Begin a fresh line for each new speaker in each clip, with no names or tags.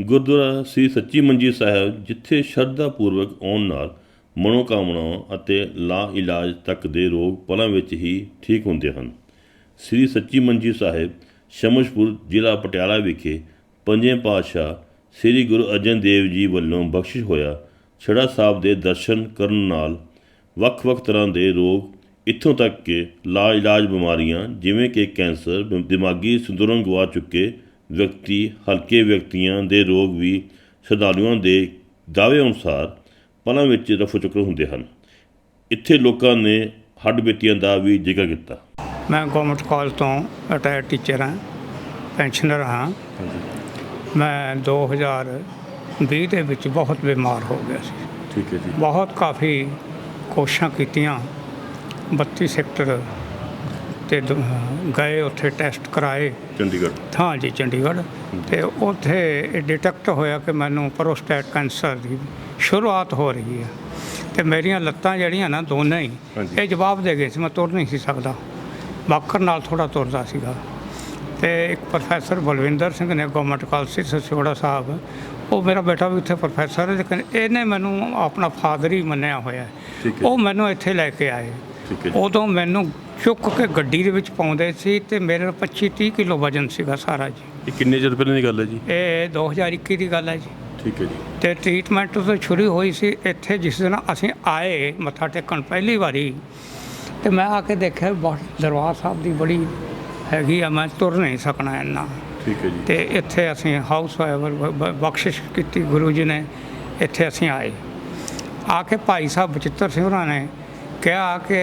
ਗੁਰਦੁਆਰਾ ਸ੍ਰੀ ਸੱਚੀ ਮੰਜੀ ਸਾਹਿਬ, ਜਿੱਥੇ ਸ਼ਰਧਾ ਪੂਰਵਕ ਆਉਣ ਨਾਲ ਮਨੋਕਾਮਨਾਵਾਂ ਅਤੇ ਲਾ ਇਲਾਜ ਤੱਕ ਦੇ ਰੋਗ ਪਲਾਂ ਵਿੱਚ ਹੀ ਠੀਕ ਹੁੰਦੇ ਹਨ। ਸ੍ਰੀ ਸੱਚੀ ਮੰਜੀ ਸਾਹਿਬ, ਸ਼ਮਸ਼ਪੁਰ ਜ਼ਿਲ੍ਹਾ ਪਟਿਆਲਾ ਵਿਖੇ ਪੰਜੇ ਪਾਤਸ਼ਾਹ ਸ੍ਰੀ ਗੁਰੂ ਅਰਜਨ ਦੇਵ ਜੀ ਵੱਲੋਂ ਬਖਸ਼ਿਸ਼ ਹੋਇਆ ਛੜਾ ਸਾਹਿਬ ਦੇ ਦਰਸ਼ਨ ਕਰਨ ਨਾਲ ਵੱਖ-ਵੱਖ ਤਰ੍ਹਾਂ ਦੇ ਰੋਗ ਇੱਥੋਂ ਤੱਕ ਕਿ ਲਾ ਇਲਾਜ ਬਿਮਾਰੀਆਂ ਜਿਵੇਂ ਕਿ ਕੈਂਸਰ, ਦਿਮਾਗੀ ਸੰਤੁਲਨ ਗਵਾ ਚੁੱਕੇ ਵਿਅਕਤੀ ਹਲਕੇ ਵਿਅਕਤੀਆਂ ਦੇ ਰੋਗ ਵੀ ਸ਼ਰਧਾਲੂਆਂ ਦੇ ਦਾਅਵੇ ਅਨੁਸਾਰ ਪਲਾਂ ਵਿੱਚ ਰਫੂ ਚੁੱਕਰ ਹੁੰਦੇ ਹਨ। ਇੱਥੇ ਲੋਕਾਂ ਨੇ ਹੱਡ ਬੀਤੀਆਂ ਦਾ ਵੀ ਜ਼ਿਕਰ ਕੀਤਾ।
ਮੈਂ ਗਵਰਨਮੈਂਟ ਕਾਲਜ ਤੋਂ ਰਿਟਾਇਰਡ ਟੀਚਰ ਹਾਂ ਪੈਨਸ਼ਨਰ ਹਾਂ। ਮੈਂ 2020 ਦੇ ਵਿੱਚ ਬਹੁਤ ਬਿਮਾਰ ਹੋ ਗਿਆ ਸੀ।
ਠੀਕ ਹੈ ਜੀ।
ਬਹੁਤ ਕਾਫੀ ਕੋਸ਼ਿਸ਼ਾਂ ਕੀਤੀਆਂ 32 ਸੈਕਟਰ ਤੇ ਦ- ਗਏ ਉੱਥੇ ਟੈਸਟ ਕਰਾਏ
ਚੰਡੀਗੜ੍ਹ
ਹਾਂ ਜੀ ਚੰਡੀਗੜ੍ਹ ਤੇ ਉੱਥੇ ਡਿਟੈਕਟ ਹੋਇਆ ਕਿ ਮੈਨੂੰ ਪ੍ਰੋਸਟੇਟ ਕੈਂਸਰ ਦੀ ਸ਼ੁਰੂਆਤ ਹੋ ਰਹੀ ਹੈ ਤੇ ਮੇਰੀਆਂ ਲੱਤਾਂ ਜਿਹੜੀਆਂ ਨਾ ਦੋਨੇ ਹੀ
ਹਾਂਜੀ।
ਇਹ ਜਵਾਬ ਦੇ ਗਏ ਸੀ ਮੈਂ ਤੁਰ ਨਹੀਂ ਸੀ ਸਕਦਾ ਬਾਕਰ ਨਾਲ ਥੋੜਾ ਤੁਰਦਾ ਸੀਗਾ ਤੇ ਇੱਕ ਪ੍ਰੋਫੈਸਰ ਬਲਵਿੰਦਰ ਸਿੰਘ ਨੇ ਗਵਰਨਮੈਂਟ ਕਾਲਜ ਸਸਿਓੜਾ ਸਾਹਿਬ ਉਹ ਮੇਰਾ ਬੇਟਾ ਵੀ ਉੱਥੇ ਪ੍ਰੋਫੈਸਰ ਹੈ ਲੇਕਿਨ ਇਹਨੇ ਮੈਨੂੰ ਆਪਣਾ ਫਾਦਰ ਹੀ ਮੰਨਿਆ ਹੋਇਆ ਹੈ।
ਠੀਕ ਹੈ।
ਉਹ ਮੈਨੂੰ ਇੱਥੇ ਲੈ ਕੇ ਆਏ
ਠੀਕ ਹੈ ਜੀ।
ਉਦੋਂ ਮੈਨੂੰ ਚੁੱਕ ਕੇ ਗੱਡੀ ਦੇ ਵਿੱਚ ਪਾਉਂਦੇ ਸੀ ਤੇ ਮੇਰੇ 25 30 ਕਿਲੋ ਵਜਨ ਸੀਗਾ ਸਾਰਾ ਜੀ।
ਇਹ ਕਿੰਨੇ ਚਿਰ ਪਹਿਲਾਂ ਦੀ ਗੱਲ ਹੈ ਜੀ?
ਇਹ 2021 ਦੀ ਗੱਲ ਹੈ ਜੀ।
ਠੀਕ ਹੈ ਜੀ।
ਤੇ ਟ੍ਰੀਟਮੈਂਟ ਉਦੋਂ ਸ਼ੁਰੂ ਹੋਈ ਸੀ ਇੱਥੇ ਜਿਸ ਦਿਨ ਅਸੀਂ ਆਏ ਮੱਥਾ ਟੇਕਣ ਪਹਿਲੀ ਵਾਰੀ ਤੇ ਮੈਂ ਆ ਕੇ ਦੇਖਿਆ ਬਹੁਤ ਦਰਬਾਰ ਸਾਹਿਬ ਦੀ ਬੜੀ ਹੈਗੀ ਆ ਮੈਂ ਤੁਰ ਨਹੀਂ ਸਕਣਾ ਇੰਨਾ।
ਠੀਕ ਹੈ ਜੀ।
ਤੇ ਇੱਥੇ ਅਸੀਂ ਹਾਊਸ ਵਾਈਵਰ ਬਖਸ਼ਿਸ਼ ਕੀਤੀ ਗੁਰੂ ਜੀ ਨੇ ਇੱਥੇ ਅਸੀਂ ਆਏ। ਆ ਕੇ ਭਾਈ ਸਾਹਿਬ ਬਚਿੱਤਰ ਸਿੰਘ ਹੋਰਾਂ ਨੇ ਕਿਹਾ ਕਿ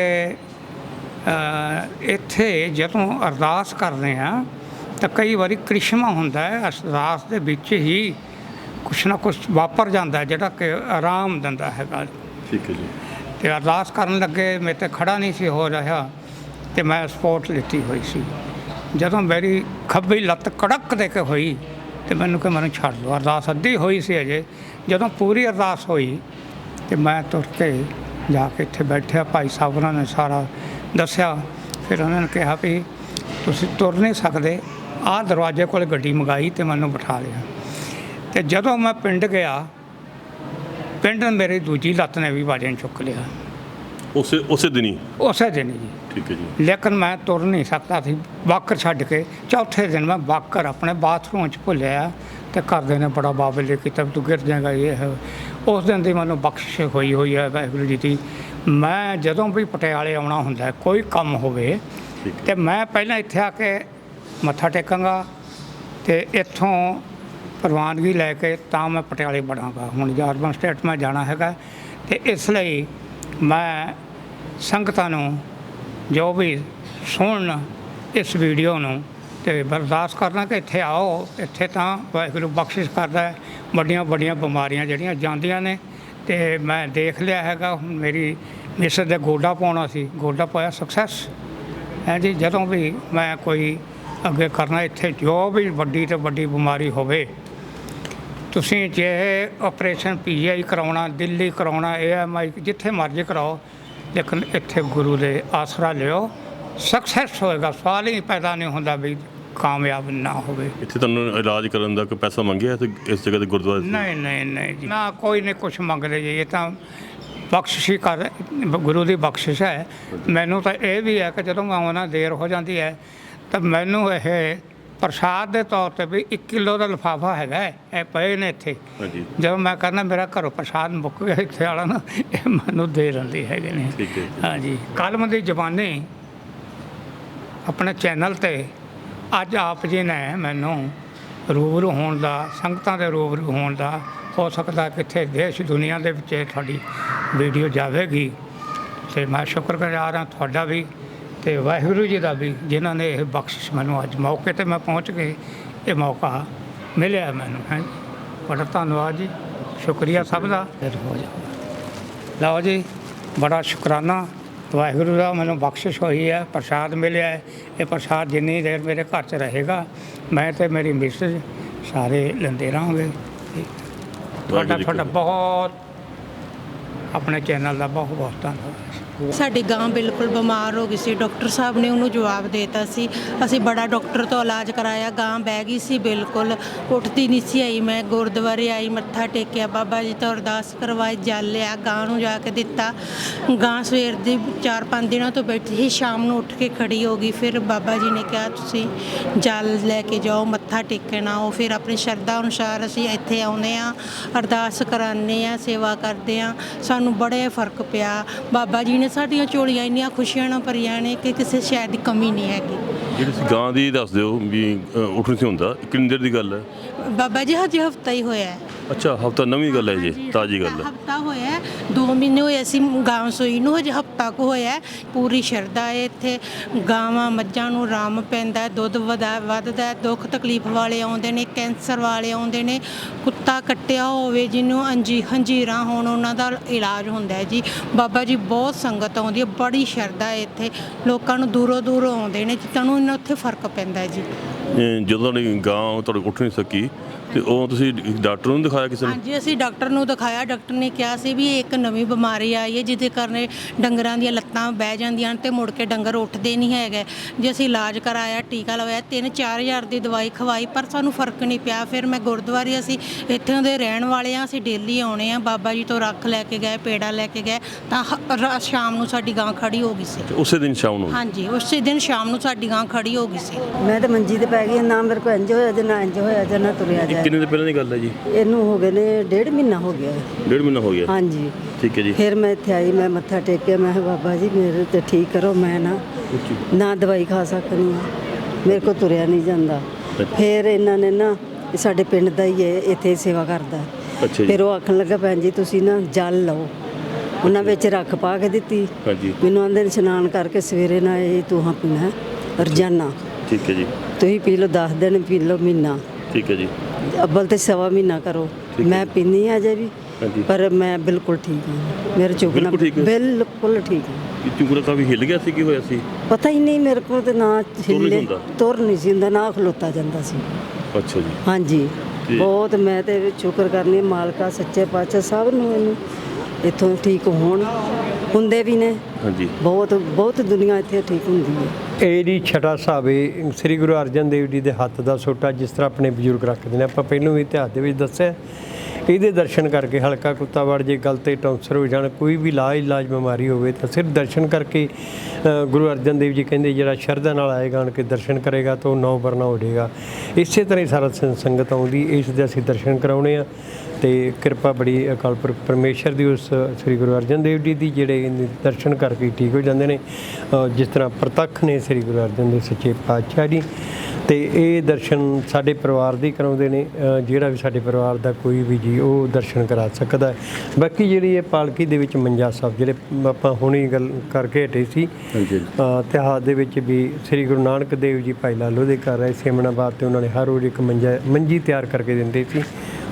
ਇੱਥੇ ਜਦੋਂ ਅਰਦਾਸ ਕਰਦੇ ਆ ਤਾਂ ਕਈ ਵਾਰੀ ਕ੍ਰਿਸ਼ਮਾ ਹੁੰਦਾ ਹੈ ਅਰਦਾਸ ਦੇ ਵਿੱਚ ਹੀ ਕੁਛ ਨਾ ਕੁਛ ਵਾਪਰ ਜਾਂਦਾ ਜਿਹੜਾ ਕਿ ਆਰਾਮ ਦਿੰਦਾ ਹੈਗਾ।
ਠੀਕ ਹੈ ਜੀ।
ਤੇ ਅਰਦਾਸ ਕਰਨ ਲੱਗੇ ਮੇਰੇ ਤੇ ਖੜਾ ਨਹੀਂ ਸੀ ਹੋ ਰਿਹਾ ਤੇ ਮੈਂ ਸਪੋਰਟ ਲਿੱਤੀ ਹੋਈ ਸੀ। ਜਦੋਂ ਮੇਰੀ ਖੱਬੀ ਲੱਤ ਕੜਕ ਦੇ ਕੇ ਹੋਈ ਤੇ ਮੈਨੂੰ ਕਿ ਮੈਨੂੰ ਛੱਡ ਦਿਓ ਅਰਦਾਸ ਅੱਧੀ ਹੋਈ ਸੀ ਅਜੇ। ਜਦੋਂ ਪੂਰੀ ਅਰਦਾਸ ਹੋਈ ਤੇ ਮੈਂ ਤੁਰ ਕੇ ਜਾ ਕੇ ਇੱਥੇ ਬੈਠਿਆ ਭਾਈ ਸਾਹਿਬ ਉਹਨਾਂ ਨੇ ਸਾਰਾ ਦੱਸਿਆ। ਫਿਰ ਉਹਨਾਂ ਨੇ ਕਿਹਾ ਵੀ ਤੁਸੀਂ ਤੁਰ ਨਹੀਂ ਸਕਦੇ। ਆਹ ਦਰਵਾਜ਼ੇ ਕੋਲ ਗੱਡੀ ਮੰਗਾਈ ਤੇ ਮੈਨੂੰ ਬਿਠਾ ਲਿਆ। ਤੇ ਜਦੋਂ ਮੈਂ ਪਿੰਡ ਗਿਆ ਪਿੰਡ ਮੇਰੀ ਦੂਜੀ ਲੱਤ ਨੇ ਵੀ ਵਾਜਨ ਚੁੱਕ ਲਿਆ।
ਉਸੇ ਉਸੇ ਦਿਨ ਹੀ?
ਉਸੇ ਦਿਨ ਹੀ।
ਠੀਕ ਹੈ ਜੀ।
ਲੇਕਿਨ ਮੈਂ ਤੁਰ ਨਹੀਂ ਸਕਦਾ ਸੀ। ਬਾਕਰ ਛੱਡ ਕੇ ਚੌਥੇ ਦਿਨ ਮੈਂ ਬਾਕਰ ਆਪਣੇ ਬਾਥਰੂਮ 'ਚ ਭੁੱਲਿਆ ਤੇ ਘਰਦੇ ਨੇ ਬੜਾ ਬਾਬਲੇ ਕੀਤਾ ਵੀ ਤੂੰ ਗਿਰ ਜਾਏਗਾ ਇਹ ਹੈ ਉਸ ਦਿਨ ਦੀ ਮੈਨੂੰ ਬਖਸ਼ਿਸ਼ ਹੋਈ ਹੋਈ ਹੈ ਵਾਹਿਗੁਰੂ ਜੀ ਦੀ। ਮੈਂ ਜਦੋਂ ਵੀ ਪਟਿਆਲੇ ਆਉਣਾ ਹੁੰਦਾ ਕੋਈ ਕੰਮ ਹੋਵੇ ਤੇ ਮੈਂ ਪਹਿਲਾਂ ਇੱਥੇ ਆ ਕੇ ਮੱਥਾ ਟੇਕਾਂਗਾ ਤੇ ਇੱਥੋਂ ਪ੍ਰਵਾਨਗੀ ਲੈ ਕੇ ਤਾਂ ਮੈਂ ਪਟਿਆਲੇ ਵੜਾਂਗਾ ਹੁਣ ਜਾਰਬਨ ਸਟੇਟ ਮੈਂ ਜਾਣਾ ਹੈਗਾ ਤੇ ਇਸ ਲਈ ਮੈਂ ਸੰਗਤਾਂ ਨੂੰ ਜੋ ਵੀ ਸੁਣਨ ਇਸ ਵੀਡੀਓ ਨੂੰ ਤੇ ਬਰਦਾਸ਼ਤ ਕਰਨਾ ਕਿ ਇੱਥੇ ਆਓ ਇੱਥੇ ਤਾਂ ਵਾਹਿਗੁਰੂ ਬਖਸ਼ਿਸ਼ ਕਰਦਾ ਹੈ। ਵੱਡੀਆਂ ਵੱਡੀਆਂ ਬਿਮਾਰੀਆਂ ਜਿਹੜੀਆਂ ਜਾਂਦੀਆਂ ਨੇ ਤੇ ਮੈਂ ਦੇਖ ਲਿਆ ਹੈਗਾ ਹੁਣ ਮੇਰੀ ਮਿਸਰ ਦੇ ਗੋਡਾ ਪਾਉਣਾ ਸੀ। ਗੋਡਾ ਪਾਇਆ ਸਕਸੈਸ ਹੈ ਜੀ, ਜਦੋਂ ਵੀ ਮੈਂ ਕੋਈ ਅੱਗੇ ਕਰਨਾ, ਇੱਥੇ ਜੋ ਵੀ ਵੱਡੀ ਤੋਂ ਵੱਡੀ ਬਿਮਾਰੀ ਹੋਵੇ, ਤੁਸੀਂ ਜੇ ਆਪਰੇਸ਼ਨ ਪੀਜੀਆਈ ਕਰਾਉਣਾ, ਦਿੱਲੀ ਕਰਾਉਣਾ ਏਐਮਆਈ ਜਿੱਥੇ ਮਰਜ਼ੀ ਕਰਾਓ, ਲੇਕਿਨ ਇੱਥੇ ਗੁਰੂ ਦੇ ਆਸਰਾ ਲਿਓ। ਸਕਸੈਸ ਹੋਏਗਾ, ਸਵਾਲ ਹੀ ਪੈਦਾ ਨਹੀਂ ਹੁੰਦਾ ਵੀ ਕਾਮਯਾਬ ਨਾ ਹੋਵੇ।
ਇੱਥੇ ਤੁਹਾਨੂੰ ਇਲਾਜ ਕਰਨ ਦਾ ਕੋਈ ਪੈਸਾ ਮੰਗਿਆ ਤੇ ਇਸ ਜਗ੍ਹਾ ਤੇ ਗੁਰਦੁਆਰੇ?
ਨਹੀਂ ਨਹੀਂ ਨਹੀਂ ਜੀ। ਨਾ ਕੋਈ ਨਹੀਂ ਕੁਝ ਮੰਗਦੇ ਜੀ। ਇਹ ਤਾਂ ਬਖਸ਼ਿਸ਼ ਹੀ ਕਰ ਗੁਰੂ ਦੀ ਬਖਸ਼ਿਸ਼ ਹੈ। ਮੈਨੂੰ ਤਾਂ ਇਹ ਵੀ ਹੈ ਕਿ ਜਦੋਂ ਆਉਣਾ ਦੇਰ ਹੋ ਜਾਂਦੀ ਹੈ ਤਾਂ ਮੈਨੂੰ ਇਹ ਪ੍ਰਸ਼ਾਦ ਦੇ ਤੌਰ ਤੇ ਵੀ 1 ਕਿਲੋ ਦਾ ਲਿਫਾਫਾ ਹੈਗਾ ਹੈ, ਇਹ ਪਏ ਨੇ ਇੱਥੇ।
ਹਾਂਜੀ।
ਜਦੋਂ ਮੈਂ ਕਰਨਾ ਮੇਰਾ ਘਰੋਂ ਪ੍ਰਸ਼ਾਦ ਮੁੱਕ ਗਿਆ ਇੱਥੇ ਵਾਲਾ ਨਾ ਇਹ ਮੈਨੂੰ ਦੇ ਦਿੰਦੇ ਹੈਗੇ ਨੇ।
ਠੀਕ ਹੈ ਜੀ।
ਹਾਂਜੀ। ਕਲਮ ਦੀ ਜ਼ਬਾਨੀ ਆਪਣੇ ਚੈਨਲ ਤੇ ਅੱਜ ਆਪ ਜੀ ਨੇ ਮੈਨੂੰ ਰੂਬਰੂ ਹੋਣ ਦਾ ਸੰਗਤਾਂ ਦੇ ਰੂਬਰੂ ਹੋਣ ਦਾ ਹੋ ਸਕਦਾ ਕਿੱਥੇ ਦੇਸ਼ ਦੁਨੀਆ ਦੇ ਵਿੱਚ ਇਹ ਤੁਹਾਡੀ ਵੀਡੀਓ ਜਾਵੇਗੀ। ਤੇ ਮੈਂ ਸ਼ੁਕਰ ਗੁਜ਼ਾਰ ਹਾਂ ਤੁਹਾਡਾ ਵੀ ਤੇ ਵਾਹਿਗੁਰੂ ਜੀ ਦਾ ਵੀ ਜਿਨ੍ਹਾਂ ਨੇ ਇਹ ਬਖਸ਼ਿਸ਼ ਮੈਨੂੰ ਅੱਜ ਮੌਕੇ ਤੇ ਮੈਂ ਪਹੁੰਚ ਕੇ ਇਹ ਮੌਕਾ ਮਿਲਿਆ ਮੈਨੂੰ ਹੈ ਬੜਾ ਧੰਨਵਾਦ ਜੀ ਸ਼ੁਕਰੀਆ ਸਭ ਦਾ। ਹੋ ਲਓ ਜੀ ਬੜਾ ਸ਼ੁਕਰਾਨਾ। ਵਾਹਿਗੁਰੂ ਦਾ ਮੈਨੂੰ ਬਖਸ਼ਿਸ਼ ਹੋਈ ਹੈ ਪ੍ਰਸ਼ਾਦ ਮਿਲਿਆ ਹੈ। ਇਹ ਪ੍ਰਸ਼ਾਦ ਜਿੰਨੀ ਦੇਰ ਮੇਰੇ ਘਰ 'ਚ ਰਹੇਗਾ ਮੈਂ ਤੇ ਮੇਰੀ ਮਿਸਿਸ ਸਾਰੇ ਲੈਂਦੇ ਰਹਾਂਗੇ। ਤੁਹਾਡਾ ਤੁਹਾਡਾ ਬਹੁਤ ਆਪਣੇ ਚੈਨਲ ਦਾ ਬਹੁਤ ਬਹੁਤ ਧੰਨਵਾਦ।
ਸਾਡੀ ਗਾਂ ਬਿਲਕੁਲ ਬਿਮਾਰ ਹੋ ਗਈ ਸੀ। ਡਾਕਟਰ ਸਾਹਿਬ ਨੇ ਉਹਨੂੰ ਜਵਾਬ ਦੇਤਾ ਸੀ। ਅਸੀਂ ਬੜਾ ਡਾਕਟਰ ਤੋਂ ਇਲਾਜ ਕਰਾਇਆ। ਗਾਂ ਬਹਿ ਗਈ ਸੀ ਬਿਲਕੁਲ। ਉੱਠਦੀ ਨਹੀਂ ਸੀ ਆਈ ਮੈਂ। ਗੁਰਦੁਆਰੇ ਆਈ, ਮੱਥਾ ਟੇਕਿਆ। ਬਾਬਾ ਜੀ ਤੋਂ ਅਰਦਾਸ ਕਰਵਾਈ, ਜਲ ਲਿਆ। ਗਾਂ ਨੂੰ ਜਾ ਕੇ ਦਿੱਤਾ। ਗਾਂ ਸਵੇਰ ਦੀ 4-5 ਦਿਨਾਂ ਤੋਂ ਬੈਠੀ ਸੀ। ਸ਼ਾਮ ਨੂੰ ਉੱਠ ਕੇ ਖੜੀ ਹੋ ਗਈ। ਫਿਰ ਬਾਬਾ ਜੀ ਨੇ ਕਿਹਾ, ਤੁਸੀਂ ਜਲ ਲੈ ਕੇ ਜਾਓ, ਮੱਥਾ ਟੇਕਣਾ ਉਹ ਫਿਰ ਆਪਣੀ ਸ਼ਰਧਾ ਅਨੁਸਾਰ ਅਸੀਂ ਇੱਥੇ ਆਉਂਦੇ ਆ ਅਰਦਾਸ ਕਰਾਉਂਦੇ ਆ ਸੇਵਾ ਕਰਦੇ ਆ ਸਾਨੂੰ ਬੜੇ ਫ਼ਰਕ ਪਿਆ। ਬਾਬਾ ਜੀ ਨੇ ਸਾਡੀਆਂ ਝੋਲੀਆਂ ਇੰਨੀਆਂ ਖੁਸ਼ੀਆਂ ਨਾਲ ਭਰੀਆਂ ਨੇ ਕਿ ਕਿਸੇ ਸ਼ੈ ਦੀ ਕਮੀ ਨਹੀਂ ਹੈਗੀ।
ਜਿਹੜੀ ਤੁਸੀਂ ਗਾਂ ਦੀ ਦੱਸ ਦਿਓ ਵੀ ਅ, ਉੱਠ ਨਹੀਂ ਸੀ ਹੁੰਦਾ ਕਿੰਨੀ ਦੀ ਗੱਲ ਹੈ?
ਬਾਬਾ ਜੀ ਹਜੇ ਹਫਤਾ ਹੀ ਹੋਇਆ ਹੈ।
ਅੱਛਾ ਹਫਤਾ ਨਵੀਂ ਗੱਲ ਹੈ ਜੀ ਤਾਜ਼ੀ ਗੱਲ ਹੈ
ਹਫਤਾ ਹੋਇਆ ਹੈ, ਦੋ ਮਹੀਨੇ ਹੋਏ ਅਸੀਂ ਗਾਂ ਸੂਈ ਨੂੰ ਹਜੇ ਹਫਤਾ ਕੁ ਹੋਇਆ ਹੈ। ਪੂਰੀ ਸ਼ਰਧਾ ਹੈ ਇੱਥੇ ਗਾਵਾਂ ਮੱਝਾਂ ਨੂੰ ਆਰਾਮ ਪੈਂਦਾ ਹੈ, ਦੁੱਧ ਵਧਾ ਵੱਧਦਾ ਹੈ, ਦੁੱਖ ਤਕਲੀਫ ਵਾਲੇ ਆਉਂਦੇ ਨੇ ਕੈਂਸਰ ਵਾਲੇ ਆਉਂਦੇ ਨੇ ਕੁੱਤਾ ਕੱਟਿਆ ਹੋਵੇ ਜਿਹਨੂੰ ਅੰਜੀ ਹੰਜੀਰਾਂ ਹੋਣ ਉਹਨਾਂ ਦਾ ਇਲਾਜ ਹੁੰਦਾ ਹੈ ਜੀ ਬਾਬਾ ਜੀ ਬਹੁਤ ਸੰਗਤ ਆਉਂਦੀ ਹੈ ਬੜੀ ਸ਼ਰਧਾ ਹੈ ਇੱਥੇ ਲੋਕਾਂ ਨੂੰ ਦੂਰੋਂ ਦੂਰੋਂ ਆਉਂਦੇ ਨੇ ਜਿੱਤਾਂ ਨੂੰ ਇਹਨਾਂ ਉੱਥੇ ਫ਼ਰਕ ਪੈਂਦਾ ਹੈ ਜੀ
ਜਦੋਂ ਤੁਹਾਡੀ ਗਾਂ ਤੁਹਾਡੇ ਉੱਠ ਨਹੀਂ ਸਕੀ ਤੇ ਉਹ ਤੁਸੀਂ ਡਾਕਟਰ ਨੂੰ ਦਿਖਾਇਆ ਕਿਸੇ ਨੂੰ?
ਹਾਂਜੀ ਅਸੀਂ ਡਾਕਟਰ ਨੂੰ ਦਿਖਾਇਆ। ਡਾਕਟਰ ਨੇ ਕਿਹਾ ਸੀ ਵੀ ਇਹ ਇੱਕ ਨਵੀਂ ਬਿਮਾਰੀ ਆਈ ਹੈ ਜਿਹਦੇ ਕਾਰਨ ਡੰਗਰਾਂ ਦੀਆਂ ਲੱਤਾਂ ਬਹਿ ਜਾਂਦੀਆਂ ਹਨ ਤੇ ਮੁੜ ਕੇ ਡੰਗਰ ਉੱਠਦੇ ਨਹੀਂ ਹੈਗੇ। ਜੇ ਅਸੀਂ ਇਲਾਜ ਕਰਾਇਆ ਟੀਕਾ ਲਵਾਇਆ 3-4000 ਦੀ ਦਵਾਈ ਖਵਾਈ ਪਰ ਸਾਨੂੰ ਫ਼ਰਕ ਨਹੀਂ ਪਿਆ। ਫਿਰ ਮੈਂ ਗੁਰਦੁਆਰੇ ਅਸੀਂ ਇੱਥੋਂ ਦੇ ਰਹਿਣ ਵਾਲੇ ਆ ਅਸੀਂ ਡੇਲੀ ਆਉਣੇ ਆ ਬਾਬਾ ਜੀ ਤੋਂ ਰੱਖ ਲੈ ਕੇ ਗਏ ਪੇੜਾ ਲੈ ਕੇ ਗਏ ਤਾਂ ਹ- ਰਾ- ਸ਼ਾਮ ਨੂੰ ਸਾਡੀ ਗਾਂ ਖੜੀ ਹੋ ਗਈ ਸੀ।
ਤੇ ਉਸੇ ਦਿਨ ਸ਼ਾਮ ਨੂੰ?
ਹਾਂਜੀ ਉਸੇ ਦਿਨ ਸ਼ਾਮ ਨੂੰ ਸਾਡੀ ਗਾਂ ਖੜੀ ਹੋ ਗਈ ਸੀ।
ਮੈਂ ਤਾਂ ਮੰਜੀ ਤੇ ਪੈ ਗਈ ਨਾ ਮੇਰੇ ਕੋਲ ਇੰਜ ਹੋਇਆ ਜੇ ਨਾ ਇੰਜ ਹੋਇਆ ਜੇ ਨਾ ਤੁਰਿਆ ਜਾਏ
ਕਿੰਨੇ ਦਿਨ ਪਹਿਲਾਂ ਦੀ ਗੱਲ ਹੈ ਜੀ?
ਇਹਨੂੰ ਹੋ ਗਏ ਨੇ ਡੇਢ ਮਹੀਨਾ ਹੋ ਗਿਆ। ਹੈ।
ਡੇਢ ਮਹੀਨਾ ਹੋ ਗਿਆ।
ਹਾਂਜੀ।
ਠੀਕ ਹੈ ਜੀ।
ਫਿਰ ਮੈਂ ਇੱਥੇ ਆਈ ਮੈਂ ਮੱਥਾ ਟੇਕਿਆ ਮੈਂ ਕਿਹਾ ਬਾਬਾ ਜੀ ਮੇਰੇ ਤੇ ਠੀਕ ਕਰੋ ਮੈਂ ਨਾ ਨਾ ਦਵਾਈ ਖਾ ਸਕਦੀ ਹਾਂ। ਮੇਰੇ ਕੋਲ ਤੁਰਿਆ ਨਹੀਂ ਜਾਂਦਾ। ਫਿਰ ਇਹਨਾਂ ਨੇ ਨਾ ਇਹ ਸਾਡੇ ਪਿੰਡ ਦਾ ਹੀ ਹੈ ਇੱਥੇ ਸੇਵਾ ਕਰਦਾ
ਅੱਛਾ ਜੀ।
ਫਿਰ ਉਹ ਆਖਣ ਲੱਗਾ ਭੈਣ ਜੀ ਤੁਸੀਂ ਨਾ ਜਲ ਲਓ। ਉਹਨਾਂ ਵਿੱਚ ਰੱਖ ਪਾ ਕੇ ਦਿੱਤੀ।
ਹਾਂਜੀ।
ਮੈਨੂੰ ਆਂਦੇ ਇਸ਼ਨਾਨ ਕਰਕੇ ਸਵੇਰੇ ਨਾ ਇਹ ਤੂੰ ਪੀਣਾ ਹੈ, ਰੋਜ਼ਾਨਾ
ਠੀਕ ਹੈ ਜੀ।
ਤੁਸੀਂ ਪੀ ਲਓ 10 ਦਿਨ ਪੀ ਲਓ ਮਹੀਨਾ।
ਠੀਕ ਹੈ ਜੀ।
ਅੱਬਲ ਤੇ ਸਵਾ ਮਹੀਨਾ ਕਰੋ। ਮੈਂ ਪੀਨੀ ਆ ਜੇ ਵੀ
ਹਾਂਜੀ।
ਪਰ ਮੈਂ ਬਿਲਕੁਲ ਠੀਕ ਹਾਂ। ਮੇਰੇ ਚੁੱਕਣਾ
ਬਿਲਕੁਲ ਠੀਕ ਹੈ?
ਬਿਲਕੁਲ ਠੀਕ ਹਾਂ।
ਚੁੰਗਰਾ ਹਿੱਲ ਗਿਆ ਸੀ ਕੀ ਹੋਇਆ ਸੀ?
ਪਤਾ ਹੀ ਨਹੀਂ ਮੇਰੇ ਕੋਲ ਤੇ ਨਾ
ਨਹੀਂ
ਹਿੱਲੇ
ਹੁੰਦਾ?
ਤੁਰ ਨਹੀਂ ਸੀ ਹੁੰਦਾ ਨਾ ਖਲੋਤਾ ਜਾਂਦਾ ਸੀ।
ਅੱਛਾ ਜੀ।
ਹਾਂਜੀ।
ਜੀ।
ਬਹੁਤ ਮੈਂ ਤੇ ਸ਼ੁਕਰ ਕਰਨੀ ਮਾਲਕਾ ਸੱਚੇ ਪਾਤਸ਼ਾਹ ਸਭ ਨੂੰ ਇਹਨੂੰ ਇੱਥੋਂ ਠੀਕ ਹੋਣ। ਹੁੰਦੇ ਵੀ ਨੇ।
ਹਾਂਜੀ।
ਬਹੁਤ ਬਹੁਤ ਦੁਨੀਆ ਇੱਥੇ ਠੀਕ ਹੁੰਦੀ ਹੈ।
ਇਹ ਜੀ ਛਟਾ ਸਾਵੇ ਸ੍ਰੀ ਗੁਰੂ ਅਰਜਨ ਦੇਵ ਜੀ ਦੇ ਹੱਥ ਦਾ ਸੋਟਾ ਜਿਸ ਤਰ੍ਹਾਂ ਆਪਣੇ ਬਜ਼ੁਰਗ ਰੱਖਦੇ ਨੇ। ਆਪਾਂ ਪਹਿਲਾਂ ਵੀ ਇਤਿਹਾਸ ਦੇ ਵਿੱਚ ਦੱਸਿਆ ਇਹਦੇ ਦਰਸ਼ਨ ਕਰਕੇ ਹਲਕਾ ਕੁੱਤਾ ਵੜ ਜੇ ਗਲ ਤੇ ਟੌਂਸਰ ਹੋ ਜਾਣ ਕੋਈ ਵੀ ਲਾ ਇਲਾਜ ਬਿਮਾਰੀ ਹੋਵੇ ਤਾਂ ਸਿਰਫ ਦਰਸ਼ਨ ਕਰਕੇ ਗੁਰੂ ਅਰਜਨ ਦੇਵ ਜੀ ਕਹਿੰਦੇ ਜਿਹੜਾ ਸ਼ਰਧਾ ਨਾਲ ਆਏਗਾ ਆਣ ਕੇ ਦਰਸ਼ਨ ਕਰੇਗਾ ਤਾਂ ਉਹ ਨੌ ਵਰਨਾ ਹੋ ਜਾਏਗਾ। ਇਸੇ ਤਰ੍ਹਾਂ ਹੀ ਸਾਰਾ ਸੰਗਤ ਆਉਂਦੀ ਇਸ ਦੇ ਅਸੀਂ ਦਰਸ਼ਨ ਕਰਾਉਣੇ ਆ। ਤੇ ਕਿਰਪਾ ਬੜੀ ਅਕਾਲ ਪੁਰਖ ਪਰਮੇਸ਼ਰ ਦੀ ਉਸ ਸ੍ਰੀ ਗੁਰੂ ਅਰਜਨ ਦੇਵ ਜੀ ਦੀ ਜਿਹੜੇ ਦਰਸ਼ਨ ਕਰਕੇ ਠੀਕ ਹੋ ਜਾਂਦੇ ਨੇ ਜਿਸ ਤਰ੍ਹਾਂ ਪ੍ਰਤੱਖ ਨੇ ਸ੍ਰੀ ਗੁਰੂ ਅਰਜਨ ਦੇਵ ਸੱਚੇ ਪਾਤਸ਼ਾਹ ਜੀ। ਤੇ ਇਹ ਦਰਸ਼ਨ ਸਾਡੇ ਪਰਿਵਾਰ ਦੇ ਹੀ ਕਰਾਉਂਦੇ ਨੇ ਜਿਹੜਾ ਵੀ ਸਾਡੇ ਪਰਿਵਾਰ ਦਾ ਕੋਈ ਵੀ ਜੀ ਉਹ ਦਰਸ਼ਨ ਕਰਾ ਸਕਦਾ ਹੈ। ਬਾਕੀ ਜਿਹੜੀ ਇਹ ਪਾਲਕੀ ਦੇ ਵਿੱਚ ਮੰਜਾ ਸਾਹਿਬ ਜਿਹੜੇ ਆਪਾਂ ਹੁਣੀ ਗੱਲ ਕਰਕੇ ਹਟੇ ਸੀ ਇਤਿਹਾਸ ਦੇ ਵਿੱਚ ਵੀ ਸ੍ਰੀ ਗੁਰੂ ਨਾਨਕ ਦੇਵ ਜੀ ਭਾਈ ਲਾਲੋ ਦੇ ਘਰ ਆਏ ਸੇਮਣਾਬਾਦ ਤੇ ਉਹਨਾਂ ਨੇ ਹਰ ਰੋਜ਼ ਇੱਕ ਮੰਜਾ ਮੰਜੀ ਤਿਆਰ ਕਰਕੇ ਦਿੰਦੇ ਸੀ।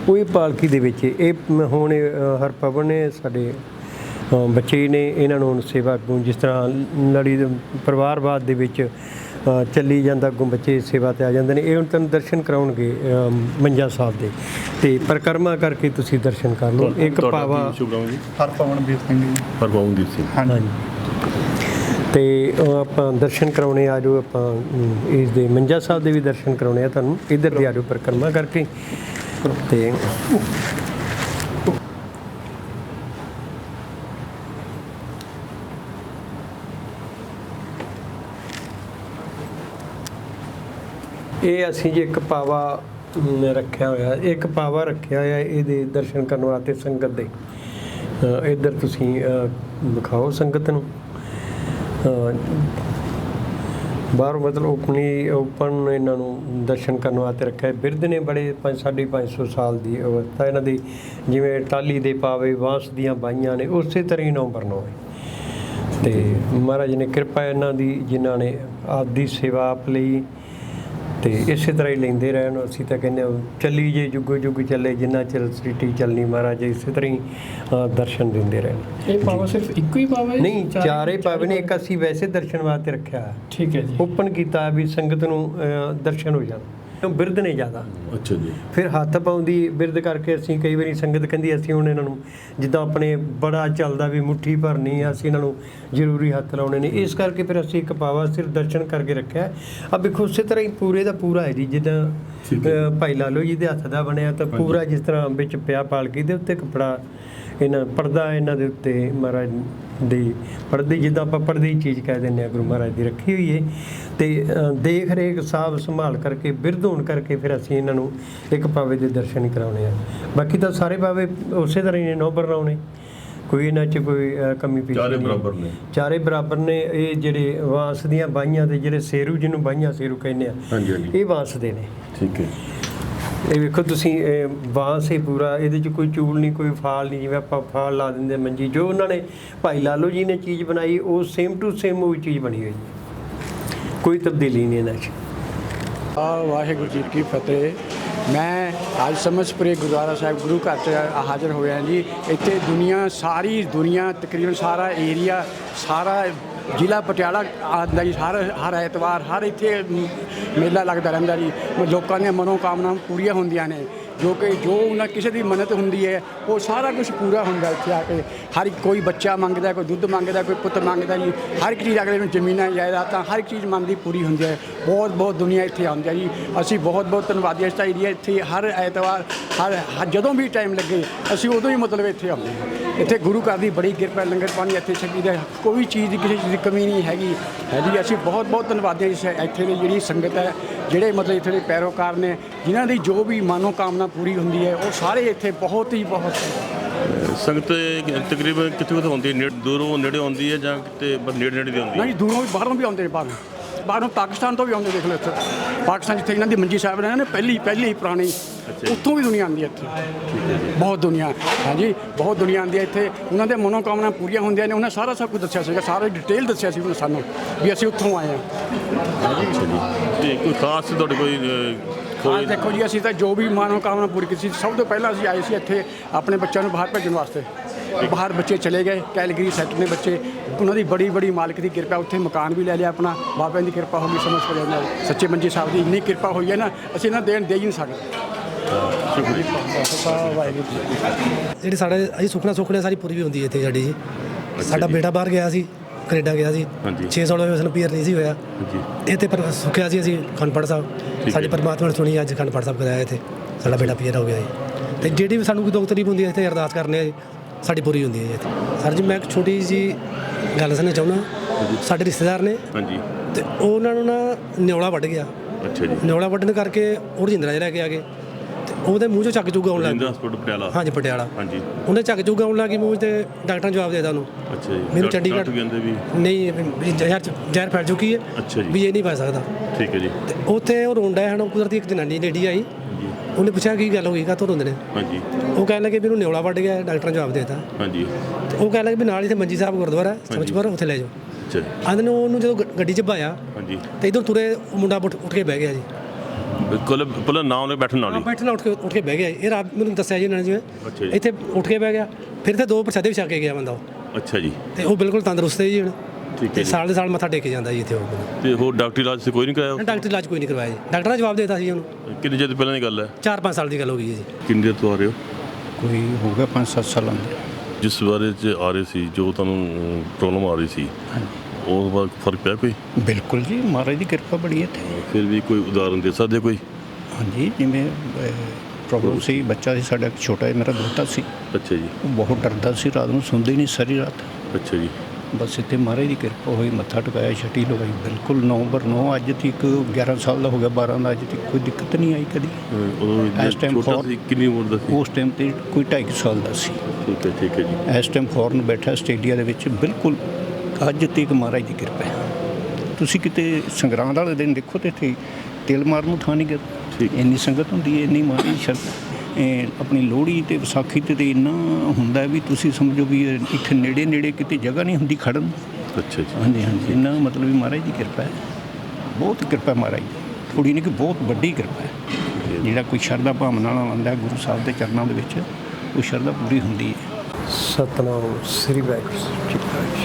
ਉਹ ਇਹ ਪਾਲਕੀ ਦੇ ਵਿੱਚ ਇਹ ਹੁਣ ਹਰਪਵਨ ਨੇ ਸਾਡੇ ਬੱਚੇ ਨੇ ਇਹਨਾਂ ਨੂੰ ਹੁਣ ਸੇਵਾ ਅੱਗੋਂ ਜਿਸ ਤਰ੍ਹਾਂ ਲੜੀ ਪਰਿਵਾਰਵਾਦ ਦੇ ਵਿੱਚ ਚੱਲੀ ਜਾਂਦਾ ਅੱਗੋਂ ਬੱਚੇ ਸੇਵਾ ਤੇ ਆ ਜਾਂਦੇ ਨੇ। ਇਹ ਹੁਣ ਤੁਹਾਨੂੰ ਦਰਸ਼ਨ ਕਰਾਉਣਗੇ ਮੰਜਾ ਸਾਹਿਬ ਦੇ। ਤੇ ਪਰਿਕਰਮਾ ਕਰਕੇ ਤੁਸੀਂ ਦਰਸ਼ਨ ਕਰ ਲਓ। ਇੱਕ ਪਾਵਾ
ਜੀ?
ਹਰਪਵਨਵੀਰ ਸਿੰਘ ਜੀ।
ਹਰਪਾਉਂਦੀਪ ਸਿੰਘ।
ਹਾਂਜੀ। ਤੇ ਆਪਾਂ ਦਰਸ਼ਨ ਕਰਾਉਣੇ ਆ ਜੋ ਆਪਾਂ ਇਸ ਦੇ ਮੰਜਾ ਸਾਹਿਬ ਦੇ ਵੀ ਦਰਸ਼ਨ ਕਰਾਉਣੇ ਆ ਤੁਹਾਨੂੰ। ਇਧਰ ਦੀ ਆਜੋ ਪਰਿਕਰਮਾ ਕਰਕੇ। ਤੇ ਇਹ ਅਸੀਂ ਜੀ ਇੱਕ ਪਾਵਾ ਰੱਖਿਆ ਹੋਇਆ ਇੱਕ ਪਾਵਾ ਰੱਖਿਆ ਹੋਇਆ ਇਹਦੇ ਦਰਸ਼ਨ ਕਰਨ ਵਾਸਤੇ ਸੰਗਤ ਦੇ। ਇੱਧਰ ਤੁਸੀਂ ਅ, ਦਿਖਾਓ ਸੰਗਤ ਨੂੰ। ਬਾਹਰ ਮਤਲਬ ਓਪਨੀ ਓਪਨ ਇਹਨਾਂ ਨੂੰ ਦਰਸ਼ਨ ਕਰਨ ਵਾਸਤੇ ਰੱਖਿਆ ਬਿਰਧ ਨੇ ਬੜੇ 5 550 ਸਾਲ ਦੀ ਅਵਸਥਾ ਇਹਨਾਂ ਦੀ ਜਿਵੇਂ ਟਾਲੀ ਦੇ ਪਾਵੇ, ਬਾਂਸ ਦੀਆਂ ਬਾਈਆਂ ਨੇ, ਉਸੇ ਤਰ੍ਹਾਂ ਹੀ ਨੌ ਬਰਨੋ ਹੈ ਤੇ ਮਹਾਰਾਜ ਨੇ ਕਿਰਪਾ ਇਹਨਾਂ ਦੀ, ਜਿਨ੍ਹਾਂ ਨੇ ਆਪਦੀ ਸੇਵਾ ਆਪ ਲਈ ਤੇ ਇਸੇ ਤਰ੍ਹਾਂ ਹੀ ਲੈਂਦੇ ਰਹਿਣ ਅਸੀਂ ਤਾਂ ਕਹਿੰਦੇ ਹਾਂ ਚੱਲੀ ਜੇ ਜੁਗੋ ਜੁਗ ਚੱਲੇ ਜਿੰਨਾ ਚਿਰ ਸ੍ਰਿਸ਼ਟੀ ਚੱਲਣੀ ਮਹਾਰਾਜ ਇਸੇ ਤਰ੍ਹਾਂ ਹੀ ਦਰਸ਼ਨ ਦਿੰਦੇ ਰਹਿਣ।
ਇਹ ਪਾਵਾ ਸਿਰਫ ਇੱਕੋ ਹੀ ਪਾਵਾ ਹੈ?
ਨਹੀਂ ਚਾਰੇ ਪਾਵੇ ਨੇ ਇੱਕ ਅਸੀਂ ਵੈਸੇ ਦਰਸ਼ਨ ਵਾਸਤੇ ਰੱਖਿਆ।
ਠੀਕ ਹੈ ਜੀ।
ਓਪਨ ਕੀਤਾ ਵੀ ਸੰਗਤ ਨੂੰ ਦਰਸ਼ਨ ਹੋ ਜਾਣ। ਬਿਰਧ ਨੇ ਜ਼ਿਆਦਾ।
ਅੱਛਾ ਜੀ।
ਫਿਰ ਹੱਥ ਪਾਉਂਦੀ ਬਿਰਧ ਕਰਕੇ ਅਸੀਂ ਕਈ ਵਾਰੀ ਸੰਗਤ ਕਹਿੰਦੀ ਅਸੀਂ ਹੁਣ ਇਹਨਾਂ ਨੂੰ ਜਿੱਦਾਂ ਆਪਣੇ ਬੜਾ ਚੱਲਦਾ ਵੀ ਮੁੱਠੀ ਭਰਨੀ ਆ ਅਸੀਂ ਇਹਨਾਂ ਨੂੰ ਜ਼ਰੂਰੀ ਹੱਥ ਲਾਉਣੇ ਨੇ। ਇਸ ਕਰਕੇ ਫਿਰ ਅਸੀਂ ਇੱਕ ਪਾਵਾ ਸਿਰ ਦਰਸ਼ਨ ਕਰਕੇ ਰੱਖਿਆ। ਆ ਵੇਖੋ ਉਸੇ ਤਰ੍ਹਾਂ ਹੀ ਪੂਰੇ ਦਾ ਪੂਰਾ ਹੈ ਜੀ ਜਿੱਦਾਂ ਭਾਈ ਲਾਲੋ ਜੀ ਦੇ ਹੱਥ ਦਾ ਬਣਿਆ ਤਾਂ ਪੂਰਾ ਜਿਸ ਤਰ੍ਹਾਂ ਵਿੱਚ ਪਿਆ ਪਾਲਕੀ ਦੇ ਉੱਤੇ ਕੱਪੜਾ ਇਹਨਾਂ ਪਰਦਾ ਇਹਨਾਂ ਦੇ ਉੱਤੇ ਮਹਾਰਾਜ ਦੀ ਪਰਦੇ ਜਿੱਦਾਂ ਆਪਾਂ ਪਰਦੇ ਦੀ ਚੀਜ਼ ਕਹਿ ਦਿੰਦੇ ਆ ਗੁਰੂ ਮਹਾਰਾਜ ਦੀ ਰੱਖੀ ਹੋਈ ਹੈ ਤੇ ਦੇਖ ਰੇਖ ਸਾਬ ਸੰਭਾਲ ਕਰਕੇ ਬਿਰਧ ਹੋਣ ਕਰਕੇ ਫਿਰ ਅਸੀਂ ਇਹਨਾਂ ਨੂੰ ਇੱਕ ਪਾਵੇ ਦੇ ਦਰਸ਼ਨ ਕਰਾਉਣੇ ਆ। ਬਾਕੀ ਤਾਂ ਸਾਰੇ ਪਾਵੇ ਉਸੇ ਤਰ੍ਹਾਂ ਹੀ ਨੇ ਨੋ ਬਰਨਾਉਣੇ ਕੋਈ ਇਹਨਾਂ 'ਚ ਕੋਈ ਕਮੀ ਪੇਸ਼ੀ
ਚਾਰੇ। ਬਰਾਬਰ ਨੇ।
ਚਾਰੇ ਬਰਾਬਰ ਨੇ ਇਹ ਜਿਹੜੇ ਵਾਂਸ ਦੀਆਂ ਬਾਈਆਂ ਤੇ ਜਿਹੜੇ ਸੇਰੂ ਜਿਹਨੂੰ ਬਾਈਆਂ ਸੇਰੂ ਕਹਿੰਦੇ ਆ
ਹਾਂਜੀ ਹਾਂਜੀ।
ਇਹ ਵਾਂਸ ਦੇ ਨੇ।
ਠੀਕ ਹੈ।
ਇਹ ਵੇਖੋ ਤੁਸੀਂ, ਇਹ ਬਾਂਸ ਹੀ ਪੂਰਾ, ਇਹਦੇ 'ਚ ਕੋਈ ਚੂਲ ਨਹੀਂ, ਕੋਈ ਫਾਲ ਨਹੀਂ, ਜਿਵੇਂ ਆਪਾਂ ਫਾਲ ਲਾ ਦਿੰਦੇ ਮੰਜੀ, ਜੋ ਉਹਨਾਂ ਨੇ ਭਾਈ ਲਾਲੋ ਜੀ ਨੇ ਚੀਜ਼ ਬਣਾਈ, ਉਹ ਸੇਮ ਟੂ ਸੇਮ ਉਹ ਚੀਜ਼ ਬਣੀ ਹੋਈ ਕੋਈ ਤਬਦੀਲੀ ਨਹੀਂ ਇਹਨਾਂ 'ਚ।
ਆ ਵਾਹਿਗੁਰੂ ਜੀ ਕੀ ਫਤਿਹ। ਮੈਂ ਅੱਜ ਸਮਝਪੁਰੇ ਗੁਰਦੁਆਰਾ ਸਾਹਿਬ ਗੁਰੂ ਘਰ 'ਚ ਹਾਜ਼ਰ ਹੋਇਆ ਜੀ। ਇੱਥੇ ਦੁਨੀਆ, ਸਾਰੀ ਦੁਨੀਆ, ਤਕਰੀਬਨ ਸਾਰਾ ਏਰੀਆ ਸਾਰਾ ਜ਼ਿਲ੍ਹਾ ਪਟਿਆਲਾ ਆਉਂਦਾ ਜੀ, ਹਰ ਹਰ ਐਤਵਾਰ, ਹਰ ਇੱਥੇ ਮੇਲਾ ਲੱਗਦਾ ਰਹਿੰਦਾ ਜੀ। ਲੋਕਾਂ ਦੀਆਂ ਮਨੋ ਕਾਮਨਾਵਾਂ ਪੂਰੀਆਂ ਹੁੰਦੀਆਂ ਨੇ, ਜੋ ਕਿ ਜੋ ਉਹਨਾਂ ਕਿਸੇ ਦੀ ਮੰਨਤ ਹੁੰਦੀ ਹੈ, ਉਹ ਸਾਰਾ ਕੁਝ ਪੂਰਾ ਹੁੰਦਾ ਇੱਥੇ ਆ ਕੇ। ਹਰ ਕੋਈ ਬੱਚਾ ਮੰਗਦਾ, ਕੋਈ ਦੁੱਧ ਮੰਗਦਾ, ਕੋਈ ਪੁੱਤ ਮੰਗਦਾ ਜੀ। ਹਰ ਇੱਕ ਚੀਜ਼ ਅਗਲੇ ਨੂੰ ਜ਼ਮੀਨਾਂ ਜਾਇਦਾਦਾਂ, ਹਰ ਇੱਕ ਚੀਜ਼ ਮੰਗਦੀ ਪੂਰੀ ਹੁੰਦੀ ਹੈ। ਬਹੁਤ ਬਹੁਤ ਦੁਨੀਆ ਇੱਥੇ ਆਉਂਦੀ ਹੈ ਜੀ। ਅਸੀਂ ਬਹੁਤ ਬਹੁਤ ਧੰਨਵਾਦੀ ਹਾਂ ਇਸ ਏਰੀਆ ਇੱਥੇ ਹਰ ਐਤਵਾਰ, ਹਰ, ਹਰ- ਜਦੋਂ ਵੀ ਟਾਈਮ ਲੱਗੇ, ਅਸੀਂ ਉਦੋਂ ਹੀ ਮਤਲਬ ਇੱਥੇ ਆਉਂਦੇ ਹਾਂ। ਇੱਥੇ ਗੁਰੂ ਘਰ ਦੀ ਬੜੀ ਕਿਰਪਾ ਲੰਗਰ ਪਾਣੀ ਇੱਥੇ ਛਕੀ ਦਾ ਕੋਈ ਚੀਜ਼ ਦੀ ਕਿਸੇ ਚੀਜ਼ ਦੀ ਕਮੀ ਨਹੀਂ ਹੈਗੀ। ਹੈ ਜੀ ਅਸੀਂ ਬਹੁਤ ਬਹੁਤ ਧੰਨਵਾਦੀ ਇਸ ਇੱਥੇ ਦੀ ਜਿਹੜੀ ਸੰਗਤ ਹੈ ਜਿਹੜੇ ਮਤਲਬ ਇੱਥੇ ਦੇ ਪੈਰੋਕਾਰ ਨੇ ਜਿਨ੍ਹਾਂ ਦੀ ਜੋ ਵੀ ਮਾਨੋ ਕਾਮਨਾ ਪੂਰੀ ਹੁੰਦੀ ਹੈ ਉਹ ਸਾਰੇ ਇੱਥੇ ਬਹੁਤ ਹੀ ਬਹੁਤ
ਸੰਗਤ ਤਕਰੀਬਨ ਕਿੱਥੇ ਕਿੱਥੇ ਹੁੰਦੀ ਹੈ? ਨੇੜੇ- ਦੂਰੋਂ ਨੇੜੇ ਆਉਂਦੀ ਹੈ ਜਾਂ ਕਿਤੇ ਨੇੜੇ ਨੇੜੇ ਦੀ
ਨਹੀਂ
ਹੈ?
ਦੂਰੋਂ ਵੀ ਬਾਹਰੋਂ ਵੀ ਆਉਂਦੇ ਨੇ ਬਾਹਰੋਂ। ਬਾਹਰੋਂ ਪਾਕਿਸਤਾਨ ਤੋਂ ਵੀ ਆਉਂਦੇ ਦੇਖ ਲਓ ਇੱਥੇ। ਪਾਕਿਸਤਾਨ ਜਿੱਥੇ ਇਹਨਾਂ ਦੀ ਮੰਜੀ ਸਾਹਿਬ ਨੇ ਨਾ ਪਹਿਲੀ ਪਹਿਲੀ ਪੁਰਾਣੀ ਉੱਥੋਂ ਵੀ ਦੁਨੀਆ ਆਉਂਦੀ ਹੈ ਇੱਥੇ। ਬਹੁਤ ਦੁਨੀਆ ਹਾਂਜੀ ਬਹੁਤ ਦੁਨੀਆ ਆਉਂਦੀ ਹੈ ਇੱਥੇ। ਉਹਨਾਂ ਦੇ ਮਨੋਕਾਮਨਾ ਪੂਰੀਆਂ ਹੁੰਦੀਆਂ ਨੇ। ਉਹਨਾਂ ਸਾਰਾ ਸਭ ਕੁਝ ਦੱਸਿਆ ਸੀਗਾ ਸਾਰਾ ਡਿਟੇਲ ਦੱਸਿਆ ਸੀ ਉਹਨਾਂ ਸਾਨੂੰ ਵੀ ਅਸੀਂ ਉੱਥੋਂ ਆਏ ਹਾਂ।
ਤੇ ਕੋਈ ਖਾਸ ਤੁਹਾਡੇ ਕੋਈ
ਹਾਂ ਦੇਖੋ ਜੀ ਅਸੀਂ ਤਾਂ ਜੋ ਵੀ ਮਨੋਕਾਮਨਾ ਪੂਰੀ ਕੀਤੀ ਸਭ ਤੋਂ ਪਹਿਲਾਂ ਅਸੀਂ ਆਏ ਸੀ ਇੱਥੇ ਆਪਣੇ ਬੱਚਿਆਂ ਨੂੰ ਬਾਹਰ ਭੇਜਣ ਵਾਸਤੇ। ਬਾਹਰ ਬੱਚੇ ਚਲੇ ਗਏ ਕੈਲਗਰੀ ਸੈੱਟ ਨੇ ਬੱਚੇ। ਉਹਨਾਂ ਦੀ ਬੜੀ ਬੜੀ ਮਾਲਕ ਦੀ ਕਿਰਪਾ ਉੱਥੇ ਮਕਾਨ ਵੀ ਲੈ ਲਿਆ ਆਪਣਾ। ਬਾਬਿਆਂ ਦੀ ਕਿਰਪਾ ਹੋ ਗਈ ਸਮਝ ਪੜਿਆ ਨਾਲ ਸੱਚੇ ਮੰਜੀ ਸਾਹਿਬ ਦੀ ਇੰਨੀ ਕਿਰਪਾ ਹੋਈ ਹੈ ਨਾ ਅਸੀਂ ਇਹਨਾਂ ਦੇਣ ਦੇ ਹੀ ਨਹੀਂ ਸਕਦੇ।
ਜਿਹੜੀ ਸਾਡੇ ਅਸੀਂ ਸੁਖਣਾ ਸੁਖਣਾ ਸਾਰੀ ਪੂਰੀ ਵੀ ਹੁੰਦੀ ਹੈ ਇੱਥੇ ਸਾਡੀ ਜੀ। ਸਾਡਾ। ਬੇਟਾ ਬਾਹਰ ਗਿਆ ਸੀ ਕੈਨੇਡਾ ਗਿਆ ਸੀ।
ਹਾਂਜੀ।
6 ਸਾਲ ਹੋਏ ਸਾਨੂੰ ਪੀਆਰ ਨਹੀਂ ਸੀ ਹੋਇਆ।
ਜੀ
ਇੱਥੇ ਪਰ ਸੁਖਿਆ ਸੀ ਅਸੀਂ ਖੰਡਪੜ ਸਾਹਿਬ। ਸਾਡੀ ਪਰਮਾਤਮਾ ਨੇ ਸੁਣੀ ਅੱਜ ਖੰਡਪੜ ਸਾਹਿਬ ਕਰਾਇਆ ਇੱਥੇ। ਸਾਡਾ ਬੇਟਾ ਪੀਆਰ ਹੋ ਗਿਆ ਜੀ। ਤੇ ਜਿਹੜੀ ਵੀ ਸਾਨੂੰ ਕੋਈ ਦੁੱਖ ਤਕਲੀਫ ਹੁੰਦੀ ਹੈ ਇੱਥੇ ਅਰਦਾਸ ਕਰਨੇ ਆ ਜੀ। ਸਾਡੀ ਪੂਰੀ ਹੁੰਦੀ ਹੈ ਜੀ ਇੱਥੇ। ਸਰ ਜੀ ਮੈਂ ਇੱਕ ਛੋਟੀ ਜੀ ਗੱਲ ਦੱਸਣਾ ਚਾਹੁੰਦਾ। ਸਾਡੇ ਰਿਸ਼ਤੇਦਾਰ ਨੇ।
ਹਾਂਜੀ।
ਤੇ ਉਹਨਾਂ ਨੂੰ ਨਾ ਨਿਉਲਾ ਵੱਢ ਗਿਆ।
ਅੱਛਾ ਜੀ।
ਨਿਉਲਾ ਵੱਢਣ ਕਰਕੇ ਉਹ ਰਜਿੰਦਰਾ ਲੈ ਕੇ ਆ ਗਏ। ਤੇ ਉਹਦੇ ਮੂੰਹ ਚੋਂ ਚੱਕ ਚੁੱਕ ਆਉਣ ਲੱਗ ਗਿਆ
ਹਸਪੀਟਲ ਪਟਿਆਲਾ।
ਹਾਂਜੀ ਪਟਿਆਲਾ।
ਹਾਂਜੀ।
ਉਹਨੇ ਚੱਕ ਚੁੱਕ ਆਉਣ ਲੱਗੀ ਮੂੰਹ ਤੇ ਡਾਕਟਰ ਜਵਾਬ ਦੇ ਦਿੱਤਾ ਉਹਨੂੰ।
ਅੱਛਾ ਜੀ।
ਮੈਨੂੰ ਚੰਡੀਗੜ੍ਹ
ਕਹਿੰਦੇ ਵੀ
ਨਹੀਂ ਜ਼ਹਿਰ ਜ਼ਹਿਰ ਫੈਲ ਚੁੱਕੀ ਹੈ।
ਅੱਛਾ ਜੀ।
ਵੀ ਇਹ ਨਹੀਂ ਫੈ ਸਕਦਾ।
ਠੀਕ ਹੈ ਜੀ।
ਉੱਥੇ ਉਹ ਰੋਂਦਾ ਹੈ ਹਣ ਕੁਦਰਤੀ ਇੱਕ ਜਨਾਨੀ ਲੇਡੀ ਆਈ। ਉਹਨੇ ਪੁੱਛਿਆ ਕੀ ਗੱਲ ਹੋ ਗਈ ਕਾ ਤੋਂ ਨੇ?
ਹਾਂਜੀ।
ਉਹ ਕਹਿਣ ਲੱਗੇ ਵੀ ਇਹਨੂੰ ਨਿਉਲਾ ਵੱਢ ਗਿਆ ਡਾਕਟਰ ਨੇ ਜਵਾਬ ਦਿੱਤਾ।
ਹਾਂਜੀ।
ਉਹ ਕਹਿਣ ਲੱਗੇ ਵੀ ਨਾਲ ਹੀ ਤੇ ਮੰਜੀ ਸਾਹਿਬ ਗੁਰਦੁਆਰਾ ਹੈ ਸਮਝਪੁਰ ਉੱਥੇ ਲੈ ਜਾਓ।
ਅੱਛਾ। ਜੀ
ਆਂਦੇ ਨੇ ਉਹਨੂੰ ਜਦੋਂ ਗ- ਗੱਡੀ 'ਚ ਪਾਇਆ
ਹਾਂਜੀ।
ਤੇ ਇਧਰ ਤੁਰੇ ਉਹ ਮੁੰਡਾ ਉੱਠ ਉੱਠ ਕੇ ਬਹਿ ਗਿਆ ਜੀ।
ਬਿਲਕੁਲ ਪਹਿਲਾਂ ਨਾਮ ਲੈ ਬੈਠਣ ਨਾਲ
ਹਾਂ। ਬੈਠਣਾ ਉੱਠ ਕੇ ਉੱਠ ਕੇ ਬਹਿ ਗਿਆ। ਇਹ ਰਾਤ ਮੈਨੂੰ ਦੱਸਿਆ ਜੀ ਇਹਨਾਂ ਨੇ
ਅੱਛਾ
ਜਿਵੇਂ
ਜੀ।
ਇੱਥੇ ਉੱਠ ਕੇ ਬਹਿ ਗਿਆ ਫਿਰ ਤੇ ਦੋ ਪ੍ਰਸ਼ਾਦੇ ਵੀ ਛਕ ਕੇ ਗਿਆ ਬੰਦਾ ਉਹ।
ਅੱਛਾ ਜੀ।
ਤੇ ਉਹ ਬਿਲਕੁਲ ਤੰਦਰੁਸਤ ਹੈ ਜੀ ਹੁਣ।
ਠੀਕ ਹੈ
ਤੇ
ਜੀ।
ਸਾਲ ਦੇ ਸਾਲ ਮੱਥਾ ਟੇਕ ਕੇ ਜਾਂਦਾ ਜੀ ਇੱਥੇ ਉਹ
ਤੇ ਹੋਰ ਡਾਕਟਰੀ ਇਲਾਜ ਸੇ ਕੋਈ ਨਹੀਂ ਕਰਾਇਆ?
ਡਾਕਟਰ ਇਲਾਜ ਕੋਈ ਨਹੀਂ ਕਰਵਾਇਆ ਜੀ। ਡਾਕਟਰ ਨੇ ਜਵਾਬ ਦਿੱਤਾ ਸੀ ਉਹਨੂੰ।
ਕਿੰਨੇ ਚਿਰ ਪਹਿਲਾਂ ਦੀ ਗੱਲ ਹੈ?
4-5 ਸਾਲ ਦੀ ਗੱਲ ਹੋ ਗਈ ਹੈ ਜੀ।
ਕਿੰਨੇ ਤੋਂ ਆ ਰਹੇ ਹੋ?
ਕੋਈ ਹੋ ਗਿਆ 5-7 ਸਾਲਾਂ ਦੇ।
ਜਿਸ ਬਾਰੇ ਚ ਆ ਰਹੇ ਸੀ ਜੋ ਤੁਹਾਨੂੰ ਪ੍ਰੋਬਲਮ ਆ ਰਹੀ ਸੀ ਉਹ ਬਾਅਦ ਫ਼ਰਕ ਪਿਆ ਕੋਈ?
ਬਿਲਕੁਲ ਜੀ ਮਹਾਰਾਜ ਦੀ ਕਿਰਪਾ ਬੜੀ ਹੈ ਇੱਥੇ।
ਫਿਰ ਵੀ ਕੋਈ ਉਦਾਹਰਨ ਦੇ ਸਕਦੇ ਕੋਈ?
ਹਾਂਜੀ ਜਿਵੇਂ ਪ੍ਰੋਬਲਮ ਸੀ ਬੱਚਾ ਸੀ ਸਾਡਾ ਇੱਕ ਛੋਟਾ ਜਿਹਾ ਮੇਰਾ ਦੋਤਾ ਸੀ।
ਅੱਛਾ ਜੀ।
ਉਹ ਬਹੁਤ ਡਰਦਾ ਸੀ ਰਾਤ ਨੂੰ ਸੌਂਦਾ ਹੀ ਨਹੀਂ ਸਾਰੀ ਰਾਤ।
ਅੱਛਾ ਜੀ।
ਬਸ ਇੱਥੇ ਮਹਾਰਾਜ ਦੀ ਕਿਰਪਾ ਹੋਈ ਮੱਥਾ ਟਿਕਾਇਆ ਛਟੀ ਲਗਾਈ ਬਿਲਕੁਲ ਨਵੰਬਰ 9 ਅੱਜ ਤੱਕ 11 ਸਾਲ ਦਾ ਹੋ ਗਿਆ 12 ਦਾ ਅੱਜ ਤੱਕ ਕੋਈ ਦਿੱਕਤ ਨਹੀਂ ਆਈ ਕਦੀ।
ਉਦੋਂ
ਇਸ
ਜਿਹੜਾ
time
ਛੋਟਾ
for-
ਸੀ ਕਿੰਨੀ ਉਮਰ ਦਾ ਸੀ?
ਉਸ ਟਾਈਮ ਤੇ ਕੋਈ 2.5 ਸਾਲ ਦਾ ਸੀ।
ਠੀਕ ਹੈ ਠੀਕ ਹੈ ਜੀ।
ਇਸ ਟਾਈਮ ਫੋਰਨ ਬੈਠਾ ਆਸਟ੍ਰੇਲੀਆ ਦੇ ਵਿੱਚ ਬਿਲਕੁਲ ਅੱਜ ਤੱਕ ਮਹਾਰਾਜ ਦੀ ਕਿਰਪਾ ਹੈ। ਤੁਸੀਂ ਕਿਤੇ ਸੰਗਰਾਂਦ ਵਾਲੇ ਦਿਨ ਦੇਖੋ ਤੇ ਇੱਥੇ ਤਿਲ ਮਾਰਨ ਨੂੰ ਥਾਂ ਨਹੀਂ ਗਾ।
ਠੀਕ।
ਇੰਨੀ ਸੰਗਤ ਹੁੰਦੀ ਹੈ ਇੰਨੀ ਮਹਾਰਾਜ ਸ਼ਰ ਇਹ ਆਪਣੀ ਲੋਹੜੀ ਤੇ ਵਿਸਾਖੀ ਤੇ ਤੇ ਇੰਨਾ ਹੁੰਦਾ ਵੀ ਤੁਸੀਂ ਸਮਝੋ ਵੀ ਇਹ ਇੱਥੇ ਨੇੜੇ ਨੇੜੇ ਕਿਤੇ ਜਗ੍ਹਾ ਨਹੀਂ ਹੁੰਦੀ ਖੜਨ।
ਅੱਛਾ ਜੀ।
ਹਾਂਜੀ ਹਾਂਜੀ। ਇੰਨਾ ਮਤਲਬ ਵੀ ਮਹਾਰਾਜ ਦੀ ਕਿਰਪਾ ਹੈ। ਬਹੁਤ ਕਿਰਪਾ ਮਹਾਰਾਜ ਦੀ। ਥੋੜੀ ਨਹੀਂ ਕਿ ਬਹੁਤ ਵੱਡੀ ਕਿਰਪਾ ਹੈ। ਜਿਹੜਾ ਕੋਈ ਸ਼ਰਧਾ ਭਾਵਨਾ ਨਾਲ ਆਉਂਦਾ ਹੈ ਗੁਰੂ ਸਾਹਿਬ ਦੇ ਚਰਨਾਂ ਦੇ ਵਿੱਚ ਉਹ ਸ਼ਰਧਾ ਪੂਰੀ ਹੁੰਦੀ ਹੈ।
ਸਤਨਾਮ ਸ੍ਰੀ ਵਾਹਿਗੁਰੂ ਜੀ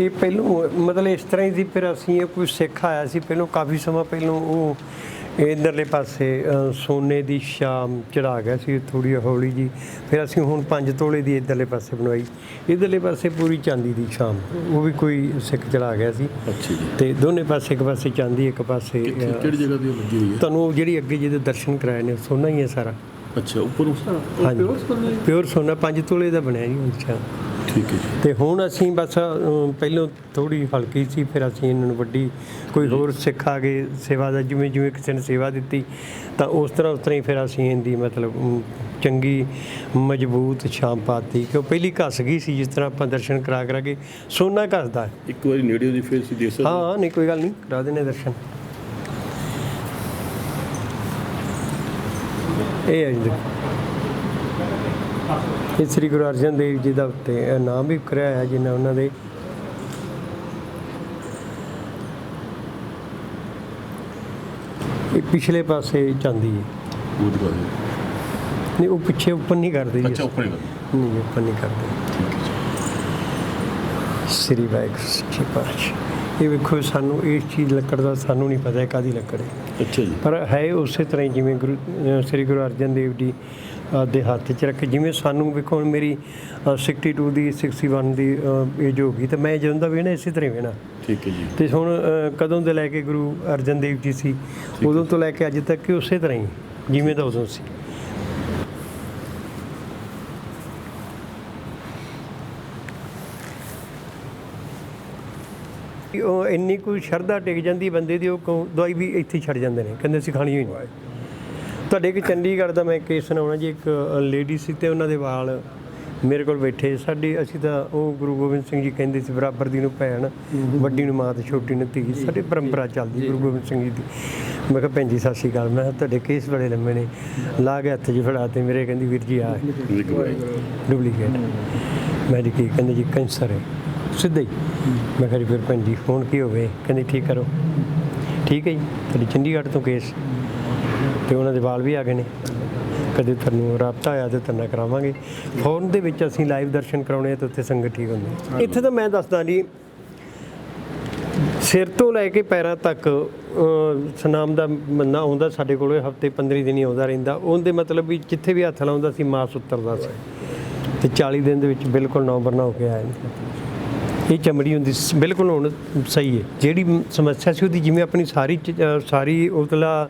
ਇਹ ਪਹਿਲੋਂ ਮਤਲਬ ਇਸ ਤਰ੍ਹਾਂ ਹੀ ਸੀ ਫਿਰ ਅਸੀਂ ਇਹ ਕੋਈ ਸਿੱਖ ਆਇਆ ਸੀ ਪਹਿਲੋਂ ਕਾਫੀ ਸਮਾਂ ਪਹਿਲੋਂ ਉਹ ਇਧਰਲੇ ਪਾਸੇ ਸੋਨੇ ਦੀ ਸ਼ਾਮ ਚੜਾ ਗਿਆ ਸੀ ਥੋੜੀ ਹੌਲੀ ਜੀ ਫਿਰ ਅਸੀਂ ਹੁਣ 5 ਤੋਲੇ ਦੀ ਇਧਰਲੇ ਪਾਸੇ ਬਣਵਾਈ। ਇਧਰਲੇ ਪਾਸੇ ਪੂਰੀ ਚਾਂਦੀ ਦੀ ਸ਼ਾਮ ਉਹ ਵੀ ਕੋਈ ਸਿੱਖ ਚੜਾ ਗਿਆ ਸੀ।
ਅੱਛਾ ਜੀ।
ਤੇ ਦੋਨੇ ਪਾਸੇ ਇੱਕ ਪਾਸੇ ਚਾਂਦੀ ਇੱਕ ਪਾਸੇ
ਕਿਹੜੀ ਜਗ੍ਹਾ ਤੇ ਲੱਗੀ ਹੋਈ ਹੈ?
ਤੁਹਾਨੂੰ ਉਹ ਜਿਹੜੀ ਅੱਗੇ ਜਿਹਦੇ ਦਰਸ਼ਨ ਕਰਾਏ ਨੇ ਸੋਨਾ ਹੀ ਹੈ ਸਾਰਾ।
ਅੱਛਾ ਉੱਪਰੋਂ?
ਹਾਂਜੀ। ਪਿਓਰ ਸੋਨਾ 5 ਤੋਲੇ ਦਾ ਬਣਿਆ ਜੀ ਅੱਛਾ।
ਠੀਕ ਹੈ
ਤੇ ਹੁਣ ਅਸੀਂ ਬਸ ਪਹਿਲੋਂ ਥੋੜੀ ਹਲਕੀ ਸੀ ਫਿਰ ਅਸੀਂ ਇਹਨਾਂ ਨੂੰ ਵੱਡੀ ਕੋਈ ਹੋਰ ਸਿੱਖ ਆ ਗਏ ਸੇਵਾ ਦਾ ਜਿਵੇਂ ਜਿਵੇਂ ਕਿਸੇ ਨੇ ਸੇਵਾ ਦਿੱਤੀ ਤਾਂ ਉਸ ਤਰ੍ਹਾਂ ਉਸ ਤਰ੍ਹਾਂ ਹੀ ਫਿਰ ਅਸੀਂ ਇਹਦੀ ਮਤਲਬ ਚੰਗੀ ਮਜ਼ਬੂਤ ਸ਼ਾਮ ਪਾਤੀ ਕਿਉਂ ਪਹਿਲੀ ਘਸ ਗਈ ਸੀ ਜਿਸ ਤਰ੍ਹਾਂ ਆਪਾਂ ਦਰਸ਼ਨ ਕਰਾ ਕਰਾ ਕੇ ਸੋਨਾ ਘਸਦਾ ਹੈ।
ਇੱਕ ਵਾਰੀ ਨੇੜੇ ਦੀ ਫੇਸ ਦੇਖ ਸਕਦੇ
ਹਾਂ। ਹਾਂ ਨਹੀਂ ਕੋਈ ਗੱਲ ਨਹੀਂ ਕਰਾ ਦੇਣੇ ਦਰਸ਼ਨ। ਇਹ ਹੈ ਜੀ ਦੇਖੋ। ਇਹ ਸ੍ਰੀ ਗੁਰੂ ਅਰਜਨ ਦੇਵ ਜੀ ਦਾ ਉੱਤੇ ਨਾਮ ਵੀ ਕਰਿਆ ਹੈ ਜਿਨ੍ਹਾਂ ਉਹਨਾਂ ਦੇ ਇਹ ਪਿਛਲੇ ਪਾਸੇ ਚਾਂਦੀ ਹੈ। ਨਹੀਂ ਉਹ ਪਿੱਛੇ ਉੱਪਰ ਨਹੀਂ ਕਰਦੇ ਜੀ।
ਅੱਛਾ ਉੱਪਰ ਹੀ ਕਰ
ਨਹੀਂ ਉੱਪਰ ਨਹੀਂ ਕਰਦੇ। ਸ੍ਰੀ ਵਾਹਿਗੁਰੂ ਸੱਚੇ ਪਾਤਸ਼ਾਹ ਇਹ ਵੇਖੋ ਸਾਨੂੰ ਇਸ ਚੀਜ਼ ਲੱਕੜ ਦਾ ਸਾਨੂੰ ਨਹੀਂ ਪਤਾ ਕਾਦੀ ਲੱਕੜ ਹੈ।
ਅੱਛਾ ਜੀ।
ਪਰ ਹੈ ਉਸੇ ਤਰ੍ਹਾਂ ਹੀ ਜਿਵੇਂ ਗੁਰੂ ਸ੍ਰੀ ਗੁਰੂ ਅਰਜਨ ਦੇਵ ਜੀ ਦੇ ਹੱਥ 'ਚ ਰੱਖ। ਜਿਵੇਂ ਸਾਨੂੰ ਵੇਖੋ ਹੁਣ ਮੇਰੀ ਅਹ 62 ਦੀ 61 ਦੀ ਏਜ ਹੋ ਗਈ ਤੇ ਮੈਂ ਜਦੋਂ ਦਾ ਵੇਣਾ ਇਸੇ ਤਰ੍ਹਾਂ ਵੇਣਾ
ਠੀਕ ਹੈ ਜੀ।
ਤੇ ਹੁਣ ਕਦੋਂ ਦੇ ਲੈ ਕੇ ਗੁਰੂ ਅਰਜਨ ਦੇਵ ਜੀ ਸੀ ਉਦੋਂ ਤੋਂ ਲੈ ਕੇ ਅੱਜ ਤੱਕ ਕਿ ਉਸੇ ਤਰ੍ਹਾਂ ਹੀ ਜਿਵੇਂ ਦਾ ਉਦੋਂ ਸੀ। ਉਹ ਇੰਨੀ ਕੋਈ ਸ਼ਰਧਾ ਟਿਕ ਜਾਂਦੀ ਬੰਦੇ ਦੀ ਉਹ ਦਵਾਈ ਵੀ ਇੱਥੇ ਛੱਡ ਜਾਂਦੇ ਨੇ ਕਹਿੰਦੇ ਅਸੀਂ ਖਾਣੀ ਹੋਈ ਨਹੀਂ ਤੁਹਾਡੇ ਇੱਕ ਚੰਡੀਗੜ੍ਹ ਦਾ ਮੈਂ ਕੇਸ ਸੁਣਾਉਣਾ ਜੀ, ਇੱਕ ਲੇਡੀ ਸੀ ਤੇ ਉਹਨਾਂ ਦੇ ਵਾਲ ਮੇਰੇ ਕੋਲ ਬੈਠੇ ਸਾਡੀ ਅਸੀਂ ਤਾਂ ਉਹ ਗੁਰੂ ਗੋਬਿੰਦ ਸਿੰਘ ਜੀ ਕਹਿੰਦੇ ਸੀ, ਬਰਾਬਰ ਦੀ ਨੂੰ ਭੈਣ, ਵੱਡੀ ਨੂੰ ਮਾਂ ਤੇ ਛੋਟੀ ਨੂੰ ਧੀ। ਸਾਡੀ ਪਰੰਪਰਾ ਚੱਲਦੀ ਗੁਰੂ ਗੋਬਿੰਦ ਸਿੰਘ ਜੀ ਦੀ। ਮੈਂ ਕਿਹਾ, ਭੈਣ ਜੀ, ਸਤਿ ਸ਼੍ਰੀ ਅਕਾਲ। ਮੈਂ ਕਿਹਾ, ਤੁਹਾਡੇ ਕੇਸ ਬੜੇ ਲੰਮੇ ਨੇ। ਲਾ ਕੇ ਹੱਥ 'ਚ ਫੜਾ ਤੇ ਮੇਰੇ ਕਹਿੰਦੀ, ਵੀਰ ਜੀ, ਆ। ਡੁਪਲੀਕੇਟ। ਮੈਂ ਜੀ ਕੀ ਕਹਿੰਦੇ ਜੀ, ਕੈਂਸਰ ਹੈ। ਸਿੱਧੇ ਹੀ। ਮੈਂ ਕਿਹਾ ਜੀ, ਫਿਰ ਭੈਣ ਜੀ, ਹੁਣ ਕੀ ਹੋਵੇ? ਕਹਿੰਦੀ, ਠੀਕ ਕਰੋ। ਠੀਕ ਹੈ ਜੀ। ਤੁਹਾਡੀ ਚੰਡੀਗੜ੍ਹ ਤੋਂ ਕੇਸ। ਤੇ ਉਹਨਾਂ ਦੇ ਵਾਲ ਵੀ ਆ ਗਏ ਨੇ। ਕਦੇ ਤੁਹਾਨੂੰ ਰਾਬਤਾ ਹੋਇਆ ਤੇ ਤੁਹਾਨੂੰ ਕਰਾਵਾਂਗੇ। ਫੋਨ ਦੇ ਵਿੱਚ ਅਸੀਂ ਲਾਈਵ ਦਰਸ਼ਨ ਕਰਾਉਣੇ ਆ ਤੇ ਉੱਥੇ ਸੰਗਤ ਠੀਕ ਹੁੰਦੀ ਇੱਥੇ ਤਾਂ ਮੈਂ ਦੱਸਦਾ ਜੀ, ਸਿਰ ਤੋਂ ਲੈ ਕੇ ਪੈਰਾਂ ਤੱਕ ਸਨਾਮ ਦਾ ਮੰਨਾ ਆਉਂਦਾ ਸਾਡੇ ਕੋਲ ਹਫ਼ਤੇ 15 ਦਿਨ ਹੀ ਆਉਂਦਾ ਰਹਿੰਦਾ। ਉਹਦੇ ਮਤਲਬ ਵੀ ਜਿੱਥੇ ਵੀ ਹੱਥ ਲਾਉਂਦਾ ਸੀ, ਮਾਸ ਉਤਰਦਾ ਸੀ। ਤੇ 40 ਦਿਨ ਦੇ ਵਿੱਚ ਬਿਲਕੁਲ ਨੌਬਰ ਨਾ ਹੋ ਕੇ ਆਇਆ ਇਹ ਚਮੜੀ ਹੁੰਦੀ ਬਿਲਕੁਲ ਹੁਣ ਸਹੀ ਹੈ। ਜਿਹੜੀ ਸਮੱਸਿਆ ਸੀ ਉਹਦੀ ਜਿਵੇਂ ਆਪਣੀ ਸਾਰੀ ਚ- ਸਾਰੀ ਉਤਲਾ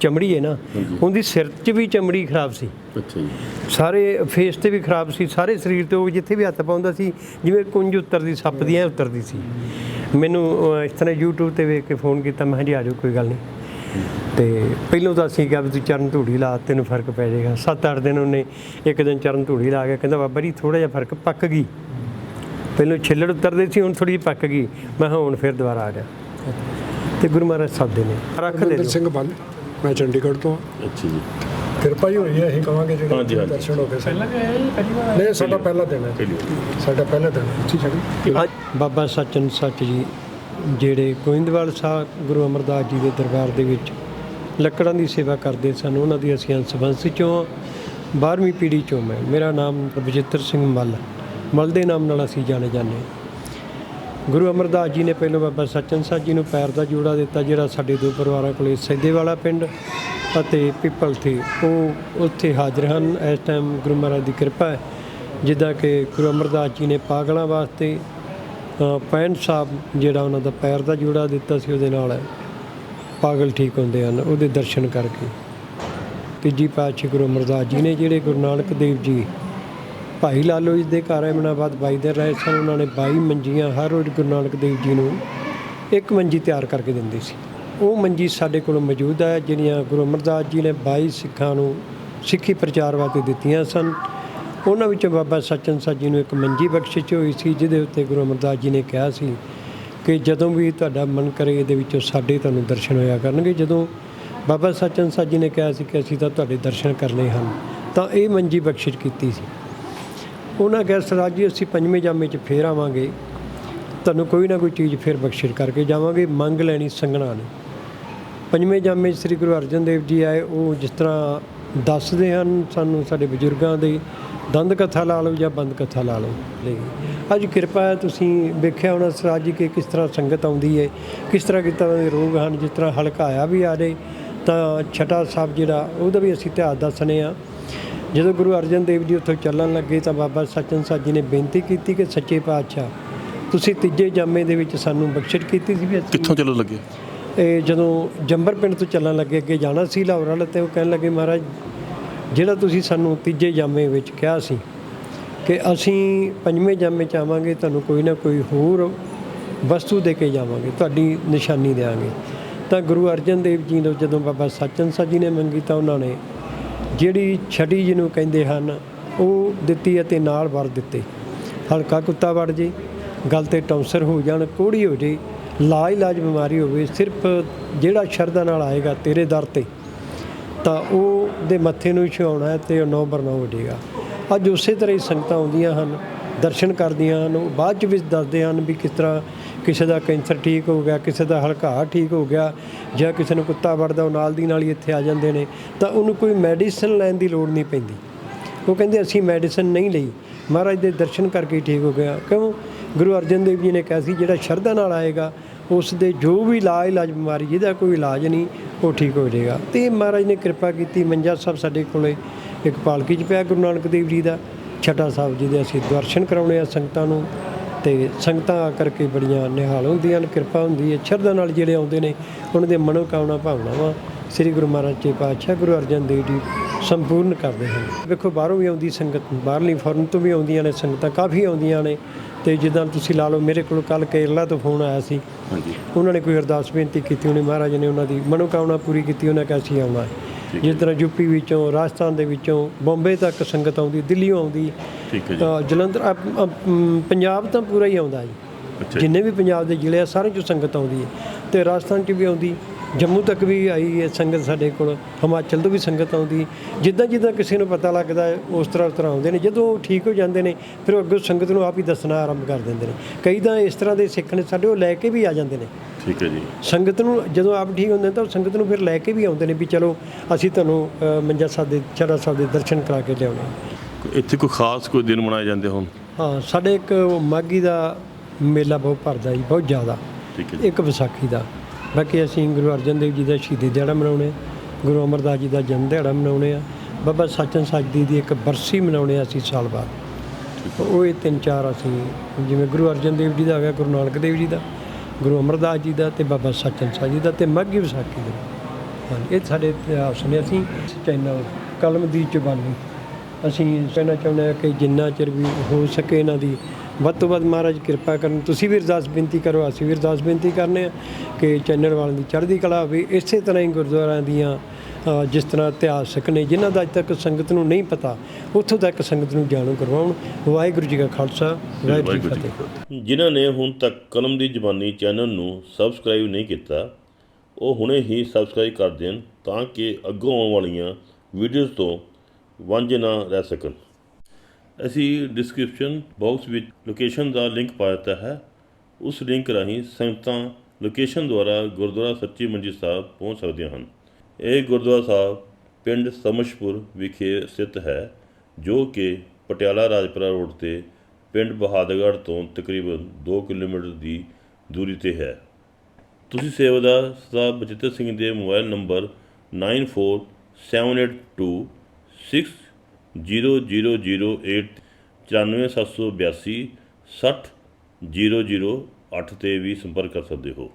ਚਮੜੀ ਹੈ ਨਾ ਉਹਦੀ ਸਿਰ 'ਚ ਵੀ ਚਮੜੀ ਖਰਾਬ ਸੀ।
ਅੱਛਾ ਜੀ।
ਸਾਰੇ ਫੇਸ ਤੇ ਵੀ ਖਰਾਬ ਸੀ ਸਾਰੇ ਸਰੀਰ ਤੇ ਉਹ ਜਿੱਥੇ ਵੀ ਹੱਥ ਪਾਉਂਦਾ ਸੀ ਜਿਵੇਂ ਕੁੰਜ ਉਤਰਦੀ ਸੱਪ ਦੀ ਐ ਉਤਰਦੀ ਸੀ। ਮੈਨੂੰ ਇਸ ਤਰ੍ਹਾਂ YouTube ਤੇ ਵੇਖ ਕੇ ਫੋਨ ਕੀਤਾ ਮੈਂ ਜੀ ਆ ਜਾਓ ਕੋਈ ਗੱਲ ਨਹੀਂ। ਤੇ ਪਹਿਲੋਂ ਤਾਂ ਅਸੀਂ ਕਿਹਾ ਵੀ ਤੂੰ ਚਰਨ ਧੂੜੀ ਲਾ ਤੈਨੂੰ ਫ਼ਰਕ ਪੈ ਜਾਏਗਾ। 7-8 ਦਿਨ ਉਹਨੇ ਇੱਕ ਦਿਨ ਚਰਨ ਧੂੜੀ ਲਾ ਕੇ ਕਹਿੰਦਾ ਬਾਬਾ ਜੀ ਥੋੜਾ ਜਿਹਾ ਫ਼ਰਕ ਪੱਕ ਗਈ। ਪਹਿਲੋਂ ਛਿੱਲੜ ਉਤਰਦੇ ਸੀ ਹੁਣ ਥੋੜੀ ਜਿਹੀ ਪੱਕ ਗਈ। ਮੈਂ ਹੁਣ ਫਿਰ ਦੁਬਾਰਾ ਆ ਗਿਆ ਤੇ ਗੁਰੂ ਮਹਾਰਾਜ ਸਾਦੇ ਨੇ। ਰੱਖ ਦੇ
ਰਮਿੰਦਰ
ਦਿਓ
ਸਿੰਘ ਬੱਲ ਮੈਂ ਚੰਡੀਗੜ੍ਹ ਤੋਂ।
ਅੱਛਾ ਜੀ।
ਕਿਰਪਾ ਹੀ ਹੋਈ ਹੈ ਅਸੀਂ ਕਵਾਂਗੇ
ਹਾਂਜੀ,
ਜਿਹੜੇ
ਹਾਂਜੀ।
ਦਰਸ਼ਨ ਹੋ ਗਏ।
ਪਹਿਲਾਂ ਵੀ ਜੀ ਪਹਿਲੀ ਵਾਰ?
ਨਹੀਂ ਸਾਡਾ ਪਹਿਲਾ ਦਿਨ ਹੈ।
ਚਲਿਓ
ਸਾਡਾ ਪਹਿਲਾ ਦਿਨ ਹੈ। ਠੀਕ ਹੈ
ਬਾਬਾ ਸੱਚਨ ਸੱਚ ਜੀ ਜਿਹੜੇ ਗੋਇੰਦਵਾਲ ਸਾਹਿਬ ਗੁਰੂ ਅਮਰਦਾਸ ਜੀ ਦੇ ਦਰਬਾਰ ਦੇ ਵਿੱਚ ਲੱਕੜਾਂ ਦੀ ਸੇਵਾ ਕਰਦੇ ਸਨ ਉਹਨਾਂ ਦੀ ਅਸੀਂ ਅੰਸ਼ ਚੋਂ 12ਵੀਂ ਪੀੜ੍ਹੀ ਚੋਂ ਮੈਂ। ਮੇਰਾ ਨਾਮ ਬਜਿੱਤਰ ਸਿੰਘ ਮੱਲ ਮੱਲ ਦੇ ਨਾਮ ਨਾਲ ਅਸੀਂ ਜਾਣੇ ਜਾਂਦੇ ਹਾਂ। ਗੁਰੂ ਅਮਰਦਾਸ ਜੀ ਨੇ ਪਹਿਲਾਂ ਬਾਬਾ ਸੱਚਨ ਸਾਹਿਬ ਜੀ ਨੂੰ ਪੈਰ ਦਾ ਜੋੜਾ ਦਿੱਤਾ ਜਿਹੜਾ ਸਾਡੇ ਦੋ ਪਰਿਵਾਰਾਂ ਕੋਲੇ ਸੈਦੇ ਵਾਲਾ ਪਿੰਡ ਅਤੇ ਪਿੱਪਲ ਤੇ। ਉਹ ਉੱਥੇ ਹਾਜ਼ਰ ਹਨ। ਇਸ ਟਾਈਮ ਗੁਰੂ ਮਹਾਰਾਜ ਦੀ ਕਿਰਪਾ ਹੈ ਜਿੱਦਾਂ ਕਿ ਗੁਰੂ ਅਮਰਦਾਸ ਜੀ ਨੇ ਪਾਗਲਾਂ ਵਾਸਤੇ ਅ, ਸਾਹਿਬ ਜਿਹੜਾ ਉਹਨਾਂ ਦਾ ਪੈਰ ਦਾ ਜੋੜਾ ਦਿੱਤਾ ਸੀ ਉਹਦੇ ਨਾਲ ਪਾਗਲ ਠੀਕ ਹੁੰਦੇ ਹਨ ਉਹਦੇ ਦਰਸ਼ਨ ਕਰਕੇ। ਤੀਜੀ ਪਾਤਸ਼ਾਹ ਗੁਰੂ ਅਮਰਦਾਸ ਜੀ ਨੇ ਜਿਹੜੇ ਗੁਰੂ ਨਾਨਕ ਦੇਵ ਜੀ ਭਾਈ ਲਾਲੋ ਜੀ ਦੇ ਘਰ ਅਮਨਾਬਾਦ ਬਾਈ ਦੇ ਰਹੇ ਸਨ। ਉਹਨਾਂ ਨੇ 22 ਮੰਜੀਆਂ ਹਰ ਰੋਜ਼ ਗੁਰੂ ਨਾਨਕ ਦੇਵ ਜੀ ਨੂੰ ਇੱਕ ਮੰਜੀ ਤਿਆਰ ਕਰਕੇ ਦਿੰਦੇ ਸੀ। ਉਹ ਮੰਜੀ ਸਾਡੇ ਕੋਲ ਮੌਜੂਦ ਹੈ, ਜਿਹੜੀਆਂ ਗੁਰੂ ਅਮਰਦਾਸ ਜੀ ਨੇ 22 ਸਿੱਖਾਂ ਨੂੰ ਸਿੱਖੀ ਪ੍ਰਚਾਰ ਵਾਸਤੇ ਦਿੱਤੀਆਂ ਸਨ। ਉਹਨਾਂ ਵਿੱਚੋਂ ਬਾਬਾ ਸੱਚਨ ਸਾਹਿਬ ਜੀ ਨੂੰ ਇੱਕ ਮੰਜੀ ਬਖਸ਼ਿਸ਼ ਹੋਈ ਸੀ, ਜਿਹਦੇ ਉੱਤੇ ਗੁਰੂ ਅਮਰਦਾਸ ਜੀ ਨੇ ਕਿਹਾ ਸੀ ਕਿ ਜਦੋਂ ਵੀ ਤੁਹਾਡਾ ਮਨ ਕਰੇ, ਇਹਦੇ ਵਿੱਚੋਂ ਸਾਡੇ ਤੁਹਾਨੂੰ ਦਰਸ਼ਨ ਹੋਇਆ ਕਰਨਗੇ। ਜਦੋਂ ਬਾਬਾ ਸੱਚਨ ਸਾਹਿਬ ਜੀ ਨੇ ਕਿਹਾ ਸੀ ਕਿ ਅਸੀਂ ਤਾਂ ਤੁਹਾਡੇ ਦਰਸ਼ਨ ਕਰਨੇ ਹਨ, ਤਾਂ ਇਹ ਮੰਜੀ ਬਖਸ਼ਿਸ਼ ਕੀਤੀ ਸੀ। ਉਹਨਾਂ ਕਿਹਾ ਸਰਦਾਰ ਜੀ ਅਸੀਂ ਪੰਜਵੇਂ ਜਾਮੇ 'ਚ ਫੇਰ ਆਵਾਂਗੇ। ਤੁਹਾਨੂੰ ਕੋਈ ਨਾ ਕੋਈ ਚੀਜ਼ ਫਿਰ ਬਖਸ਼ਿਸ਼ ਕਰਕੇ ਜਾਵਾਂਗੇ, ਮੰਗ ਲੈਣੀ ਸੰਗਣਾ ਨੇ। ਪੰਜਵੇਂ ਜਾਮੇ 'ਚ ਸ੍ਰੀ ਗੁਰੂ ਅਰਜਨ ਦੇਵ ਜੀ ਆਏ, ਉਹ ਜਿਸ ਤਰ੍ਹਾਂ ਦੱਸਦੇ ਹਨ ਸਾਨੂੰ, ਸਾਡੇ ਬਜ਼ੁਰਗਾਂ ਦੇ, ਦੰਦ ਕਥਾ ਲਾ ਲਓ ਜਾਂ ਬੰਦ ਕਥਾ ਲਾ ਲਓ। ਲਈ, ਅੱਜ ਕਿਰਪਾ ਹੈ, ਤੁਸੀਂ ਵੇਖਿਆ ਹੋਣਾ ਸਰਾਜ ਜੀ ਕਿ ਕਿਸ ਤਰ੍ਹਾਂ ਸੰਗਤ ਆਉਂਦੀ ਹੈ ਕਿਸ ਤਰ੍ਹਾਂ ਕਿਸ ਤਰ੍ਹਾਂ ਦੇ ਰੋਗ ਹਨ, ਜਿਸ ਤਰ੍ਹਾਂ ਹਲਕਾਇਆ ਵੀ ਆ ਰਹੇ, ਤਾਂ ਛਟਾ ਸਾਹਿਬ ਜਿਹੜਾ, ਉਹਦਾ ਵੀ ਅਸੀਂ ਇਤਿਹਾਸ ਦੱਸਣੇ ਆ ਜਦੋਂ ਗੁਰੂ ਅਰਜਨ ਦੇਵ ਜੀ ਉੱਥੋਂ ਚੱਲਣ ਲੱਗੇ ਤਾਂ ਬਾਬਾ ਸਚਨ ਸਾਜ ਜੀ ਨੇ ਬੇਨਤੀ ਕੀਤੀ ਕਿ ਸੱਚੇ ਪਾਤਸ਼ਾਹ ਤੁਸੀਂ ਤੀਜੇ ਜਾਮੇ ਦੇ ਵਿੱਚ ਸਾਨੂੰ ਬਖਸ਼ਿਸ਼ ਕੀਤੀ ਸੀ ਵੀ
ਕਿੱਥੋਂ ਚੱਲਣ ਲੱਗੇ?
ਇਹ ਜਦੋਂ ਜੰਬਰ ਪਿੰਡ ਤੋਂ ਚੱਲਣ ਲੱਗੇ ਅੱਗੇ ਜਾਣਾ ਸੀ ਲਾਹੌਰ ਵਾਲੇ ਤੇ ਉਹ ਕਹਿਣ ਲੱਗੇ ਮਹਾਰਾਜ ਜਿਹੜਾ ਤੁਸੀਂ ਸਾਨੂੰ ਤੀਜੇ ਜਾਮੇ ਵਿੱਚ ਕਿਹਾ ਸੀ ਕਿ ਅਸੀਂ ਪੰਜਵੇਂ ਜਾਮੇ ਚ ਆਵਾਂਗੇ ਤੁਹਾਨੂੰ ਕੋਈ ਨਾ ਕੋਈ ਹੋਰ ਵਸਤੂ ਦੇ ਕੇ ਜਾਵਾਂਗੇ ਤੁਹਾਡੀ ਨਿਸ਼ਾਨੀ ਦੇਵਾਂਗੇ ਤਾਂ ਗੁਰੂ ਅਰਜਨ ਦੇਵ ਜੀ ਨੂੰ ਜਦੋਂ ਬਾਬਾ ਸਚਨ ਸਾਹਿਬ ਜੀ ਨੇ ਮੰਗੀ ਤਾਂ ਉਹਨਾਂ ਨੇ ਜਿਹੜੀ ਛੜੀ ਜਿਹਨੂੰ ਕਹਿੰਦੇ ਹਨ, ਉਹ ਦਿੱਤੀ ਅਤੇ ਨਾਲ ਵਰ ਦਿੱਤੇ। ਹਲਕਾ ਕੁੱਤਾ ਵੜ ਜੇ, ਗਲ ਤੇ ਟੌਂਸਰ ਹੋ ਜਾਣ, ਕੋੜੀ ਹੋ ਜੇ ਲਾਜ ਇਲਾਜ ਬਿਮਾਰੀ ਹੋਵੇ, ਸਿਰਫ ਜਿਹੜਾ ਸ਼ਰਧਾ ਨਾਲ ਆਏਗਾ ਤੇਰੇ ਦਰ ਤੇ, ਤਾਂ ਉਹ ਦੇ ਮੱਥੇ ਨੂੰ ਛੁਆਉਣਾ ਹੈ ਤੇ ਉਹ ਨੌ ਬਰਨਾ ਹੋ ਜਾਏਗਾ ਅੱਜ ਉਸੇ ਤਰ੍ਹਾਂ ਹੀ ਸੰਗਤਾਂ ਆਉਂਦੀਆਂ ਹਨ, ਦਰਸ਼ਨ ਕਰਦੀਆਂ ਹਨ, ਉਹ ਬਾਅਦ ਚ ਵੀ ਦੱਸਦੇ ਹਨ ਵੀ ਕਿਸ ਤਰ੍ਹਾਂ ਕਿਸੇ ਦਾ ਕੈਂਸਰ ਠੀਕ ਹੋ ਗਿਆ, ਕਿਸੇ ਦਾ ਹਲਕਾ ਠੀਕ ਹੋ ਗਿਆ ਜਾਂ ਕਿਸੇ ਨੂੰ ਕੁੱਤਾ ਵੜਦਾ, ਉਹ ਨਾਲ ਦੀ ਨਾਲ ਹੀ ਇੱਥੇ ਆ ਜਾਂਦੇ ਨੇ, ਤਾਂ ਉਹਨੂੰ ਕੋਈ ਮੈਡੀਸਨ ਲੈਣ ਦੀ ਲੋੜ ਨਹੀਂ ਪੈਂਦੀ। ਉਹ ਕਹਿੰਦੇ ਅਸੀਂ ਮੈਡੀਸਨ ਨਹੀਂ ਲਈ। ਮਹਾਰਾਜ ਦੇ ਦਰਸ਼ਨ ਕਰਕੇ ਠੀਕ ਹੋ ਗਿਆ ਕਿਉਂ? ਗੁਰੂ ਅਰਜਨ ਦੇਵ ਜੀ ਨੇ ਕਿਹਾ ਸੀ, ਜਿਹੜਾ ਸ਼ਰਧਾ ਨਾਲ ਆਏਗਾ, ਉਸ ਦੇ ਜੋ ਵੀ ਇਲਾਜ ਇਲਾਜ ਬਿਮਾਰੀ ਜਿਹਦਾ ਕੋਈ ਇਲਾਜ ਨਹੀਂ, ਉਹ ਠੀਕ ਹੋ ਜਾਏਗਾ। ਤੇ ਮਹਾਰਾਜ ਨੇ ਕਿਰਪਾ ਕੀਤੀ, ਮੰਜਾ ਸਾਹਿਬ ਸਾਡੇ ਕੋਲੇ ਇੱਕ ਪਾਲਕੀ 'ਚ ਪਿਆ, ਗੁਰੂ ਨਾਨਕ ਦੇਵ ਜੀ ਦਾ, ਛਟਾ ਸਾਹਿਬ ਜੀ ਦੇ ਅਸੀਂ ਦਰਸ਼ਨ ਕਰਾਉਣੇ ਆ ਸੰਗਤਾਂ ਨੂੰ। ਤੇ ਸੰਗਤਾਂ ਆ ਕਰਕੇ ਬੜੀਆਂ ਨਿਹਾਲ ਹੁੰਦੀਆਂ ਨੇ ਕਿਰਪਾ ਹੁੰਦੀ ਹੈ ਸ਼ਰਧਾ ਨਾਲ ਜਿਹੜੇ ਆਉਂਦੇ ਨੇ ਉਹਨਾਂ ਦੇ ਮਨੋਕਾਮਨਾ ਭਾਵਨਾਵਾਂ ਸ੍ਰੀ ਗੁਰੂ ਮਹਾਰਾਜ ਜੀ ਪਾਤਸ਼ਾਹ ਗੁਰੂ ਅਰਜਨ ਦੇਵ ਜੀ ਸੰਪੂਰਨ ਕਰਦੇ ਹਨ। ਵੇਖੋ ਬਾਹਰੋਂ ਵੀ ਆਉਂਦੀ ਸੰਗਤ ਬਾਹਰਲੀ ਫੋਰਨ ਤੋਂ ਵੀ ਆਉਂਦੀਆਂ ਨੇ ਸੰਗਤਾਂ ਕਾਫੀ ਆਉਂਦੀਆਂ ਨੇ ਤੇ ਜਿੱਦਾਂ ਤੁਸੀਂ ਲਾ ਲਓ ਮੇਰੇ ਕੋਲ ਕੱਲ ਕੇਰਲਾ ਤੋਂ ਫੋਨ ਆਇਆ ਸੀ।
ਹਾਂਜੀ।
ਉਹਨਾਂ ਨੇ ਕੋਈ ਅਰਦਾਸ ਬੇਨਤੀ ਕੀਤੀ ਉਹਨੇ ਮਹਾਰਾਜ ਨੇ ਉਹਨਾਂ ਦੀ ਮਨੋਕਾਮਨਾ ਪੂਰੀ ਕੀਤੀ ਉਹਨਾਂ ਕਿਹਾ ਅਸੀਂ ਆਉਣਾ। ਜਿਸ ਤਰ੍ਹਾਂ ਯੂਪੀ ਵਿੱਚੋਂ ਰਾਜਸਥਾਨ ਦੇ ਵਿੱਚੋਂ ਬੰਬੇ ਤੱਕ ਸੰਗਤ ਆਉਂਦੀ ਦਿੱਲੀੋਂ ਆਉਂਦੀ
ਠੀਕ ਹੈ ਜੀ।
ਤਾਂ ਜਲੰਧਰ ਅਪ- ਅਪ- ਮ, ਪੰਜਾਬ ਤਾਂ ਪੂਰਾ ਹੀ ਆਉਂਦਾ ਜੀ।
ਅੱਛਾ ਜੀ।
ਜਿੰਨੇ ਵੀ ਪੰਜਾਬ ਦੇ ਜ਼ਿਲ੍ਹੇ ਆ ਸਾਰੇ ਚੋਂ ਸੰਗਤ ਆਉਂਦੀ ਹੈ। ਤੇ ਰਾਜਸਥਾਨ 'ਚ ਵੀ ਆਉਂਦੀ। ਜੰਮੂ ਤੱਕ ਵੀ ਆਈ ਹੈ ਸੰਗਤ ਸਾਡੇ ਕੋਲ ਹਿਮਾਚਲ ਤੋਂ ਵੀ ਸੰਗਤ ਆਉਂਦੀ। ਜਿੱਦਾਂ ਜਿੱਦਾਂ ਕਿਸੇ ਨੂੰ ਪਤਾ ਲੱਗਦਾ ਉਸ ਤਰ੍ਹਾਂ ਉਸ ਤਰ੍ਹਾਂ ਆਉਂਦੇ ਨੇ। ਜਦੋਂ ਉਹ ਠੀਕ ਹੋ ਜਾਂਦੇ ਨੇ ਫਿਰ ਉਹ ਅੱਗੇ ਸੰਗਤ ਨੂੰ ਆਪ ਹੀ ਦੱਸਣਾ ਆਰੰਭ ਕਰ ਦਿੰਦੇ ਨੇ। ਕਈ ਤਾਂ ਇਸ ਤਰ੍ਹਾਂ ਦੇ ਸਿੱਖ ਨੇ ਸਾਡੇ ਉਹ ਲੈ ਕੇ ਵੀ ਆ ਜਾਂਦੇ ਨੇ।
ਠੀਕ ਹੈ ਜੀ।
ਸੰਗਤ ਨੂੰ ਜਦੋਂ ਆਪ ਠੀਕ ਹੁੰਦੇ ਨੇ ਤਾਂ ਉਹ ਸੰਗਤ ਨੂੰ ਫਿਰ ਲੈ ਕੇ ਵੀ ਆਉਂਦੇ ਨੇ ਵੀ ਚਲੋ ਅਸੀਂ ਤੁਹਾਨੂੰ ਮੰਜਾ ਸਾਹਿਬ ਦੇ ਚੜਾ ਸਾਹਿਬ ਦੇ ਦਰਸ਼ਨ ਕਰਾ ਕੇ ਲਿਆਉਣੇ।
ਇੱਥੇ ਕੋਈ ਖਾਸ ਕੋਈ ਦਿਨ ਮਨਾਏ ਜਾਂਦੇ ਹੋਣ?
ਹਾਂ ਸਾਡੇ ਇੱਕ ਮਾਘੀ ਦਾ ਮੇਲਾ ਬਹੁਤ ਭਰਦਾ ਜੀ ਬਹੁਤ ਜ਼ਿਆਦਾ।
ਠੀਕ ਹੈ ਜੀ।
ਇੱਕ ਵਿਸਾਖੀ ਦਾ। ਬਾਕੀ ਅਸੀਂ ਗੁਰੂ ਅਰਜਨ ਦੇਵ ਜੀ ਦਾ ਸ਼ਹੀਦੀ ਦਿਹਾੜਾ ਮਨਾਉਣੇ ਗੁਰੂ ਅਮਰਦਾਸ ਜੀ ਦਾ ਜਨਮ ਦਿਹਾੜਾ ਮਨਾਉਣੇ ਆ ਬਾਬਾ ਸੱਚਨ ਸਾਜ ਜੀ ਦੀ ਇੱਕ ਬਰਸੀ ਮਨਾਉਣੇ ਆ ਅਸੀਂ ਸਾਲ ਬਾਅਦ। ਉਹ ਇਹ ਤਿੰਨ ਚਾਰ ਅਸੀਂ ਜਿਵੇਂ ਗੁਰੂ ਅਰਜਨ ਦੇਵ ਜੀ ਦਾ ਆ ਗਿਆ ਗੁਰੂ ਨਾਨਕ ਦੇਵ ਜੀ ਦਾ ਗੁਰੂ ਅਮਰਦਾਸ ਜੀ ਦਾ ਤੇ ਬਾਬਾ ਸੱਚਨ ਸਾਜ ਜੀ ਦਾ ਤੇ ਮਾਘੀ ਵਿਸਾਖੀ ਦਾ। ਹਾਂ ਇਹ ਸਾਡੇ ਇਤਿਹਾਸ ਨੇ ਅਸੀਂ ਚੈਨਲ ਕਲਮ ਦੀ ਜ਼ੁਬਾਨੀ। ਅਸੀਂ ਕਹਿਣਾ ਚਾਹੁੰਦੇ ਹਾਂ ਕਿ ਜਿੰਨਾ ਚਿਰ ਵੀ ਹੋ ਸਕੇ ਇਹਨਾਂ ਦੀ ਵੱਧ ਤੋਂ ਵੱਧ ਮਹਾਰਾਜ ਕਿਰਪਾ ਕਰਨ। ਤੁਸੀਂ ਵੀ ਅਰਦਾਸ ਬੇਨਤੀ ਕਰੋ ਅਸੀਂ ਵੀ ਅਰਦਾਸ ਬੇਨਤੀ ਕਰਨੇ ਆ ਕਿ ਚੈਨਲ ਵਾਲਿਆਂ ਦੀ ਚੜ੍ਹਦੀ ਕਲਾ ਹੋਵੇ ਇਸੇ ਤਰ੍ਹਾਂ ਹੀ ਗੁਰਦੁਆਰਿਆਂ ਦੀਆਂ ਜਿਸ ਤਰ੍ਹਾਂ ਇਤਿਹਾਸਕ ਨੇ ਜਿਨ੍ਹਾਂ ਦਾ ਅੱਜ ਤੱਕ ਸੰਗਤ ਨੂੰ ਨਹੀਂ ਪਤਾ ਉੱਥੋਂ ਤੱਕ ਸੰਗਤ ਨੂੰ ਜਾਣੂ ਕਰਵਾਉਣ। ਵਾਹਿਗੁਰੂ ਜੀ ਕਾ ਖਾਲਸਾ ਵਾਹਿਗੁਰੂ ਜੀ ਕੀ ਫਤਿਹ।
ਜਿਨ੍ਹਾਂ ਨੇ ਹੁਣ ਤੱਕ ਕਲਮ ਦੀ ਜ਼ਬਾਨੀ ਚੈਨਲ ਨੂੰ ਸਬਸਕ੍ਰਾਈਬ ਨਹੀਂ ਕੀਤਾ ਉਹ ਹੁਣੇ ਹੀ ਸਬਸਕ੍ਰਾਈਬ ਕਰ ਦੇਣ ਤਾਂ ਕਿ ਅੱਗੋਂ ਆਉਣ ਵਾਲੀਆਂ ਵੀਡੀਓਜ਼ ਤੋਂ ਵਾਂਝੇ ਨਾ ਰਹਿ ਸਕਣ। ਅਸੀਂ ਡਿਸਕ੍ਰਿਪਸ਼ਨ ਬਾਕਸ ਵਿੱਚ ਲੋਕੇਸ਼ਨ ਦਾ ਲਿੰਕ ਪਾ ਦਿੱਤਾ ਹੈ। ਉਸ ਲਿੰਕ ਰਾਹੀਂ ਸੰਗਤਾਂ ਲੋਕੇਸ਼ਨ ਦੁਆਰਾ ਗੁਰਦੁਆਰਾ ਸੱਚੀ ਮੰਜੀ ਸਾਹਿਬ ਪਹੁੰਚ ਸਕਦੀਆਂ ਹਨ। ਇਹ ਗੁਰਦੁਆਰਾ ਸਾਹਿਬ ਪਿੰਡ ਸਮਸ਼ਪੁਰ ਵਿਖੇ ਸਥਿਤ ਹੈ, ਜੋ ਕਿ ਪਟਿਆਲਾ ਰਾਜਪੁਰਾ ਰੋਡ ਤੇ ਪਿੰਡ ਬਹਾਦਰਗੜ੍ਹ ਤੋਂ ਤਕਰੀਬਨ 2 ਕਿਲੋਮੀਟਰ ਦੀ ਦੂਰੀ ਤੇ ਹੈ। ਤੁਸੀਂ ਸੇਵਾਦਾਰ ਸਰਦਾਰ ਬਚਿੱਤਰ ਸਿੰਘ ਦੇ ਮੋਬਾਈਲ ਨੰਬਰ 9478260008 94782 60008 ਤੇ ਵੀ ਸੰਪਰਕ ਕਰ ਸਕਦੇ ਹੋ।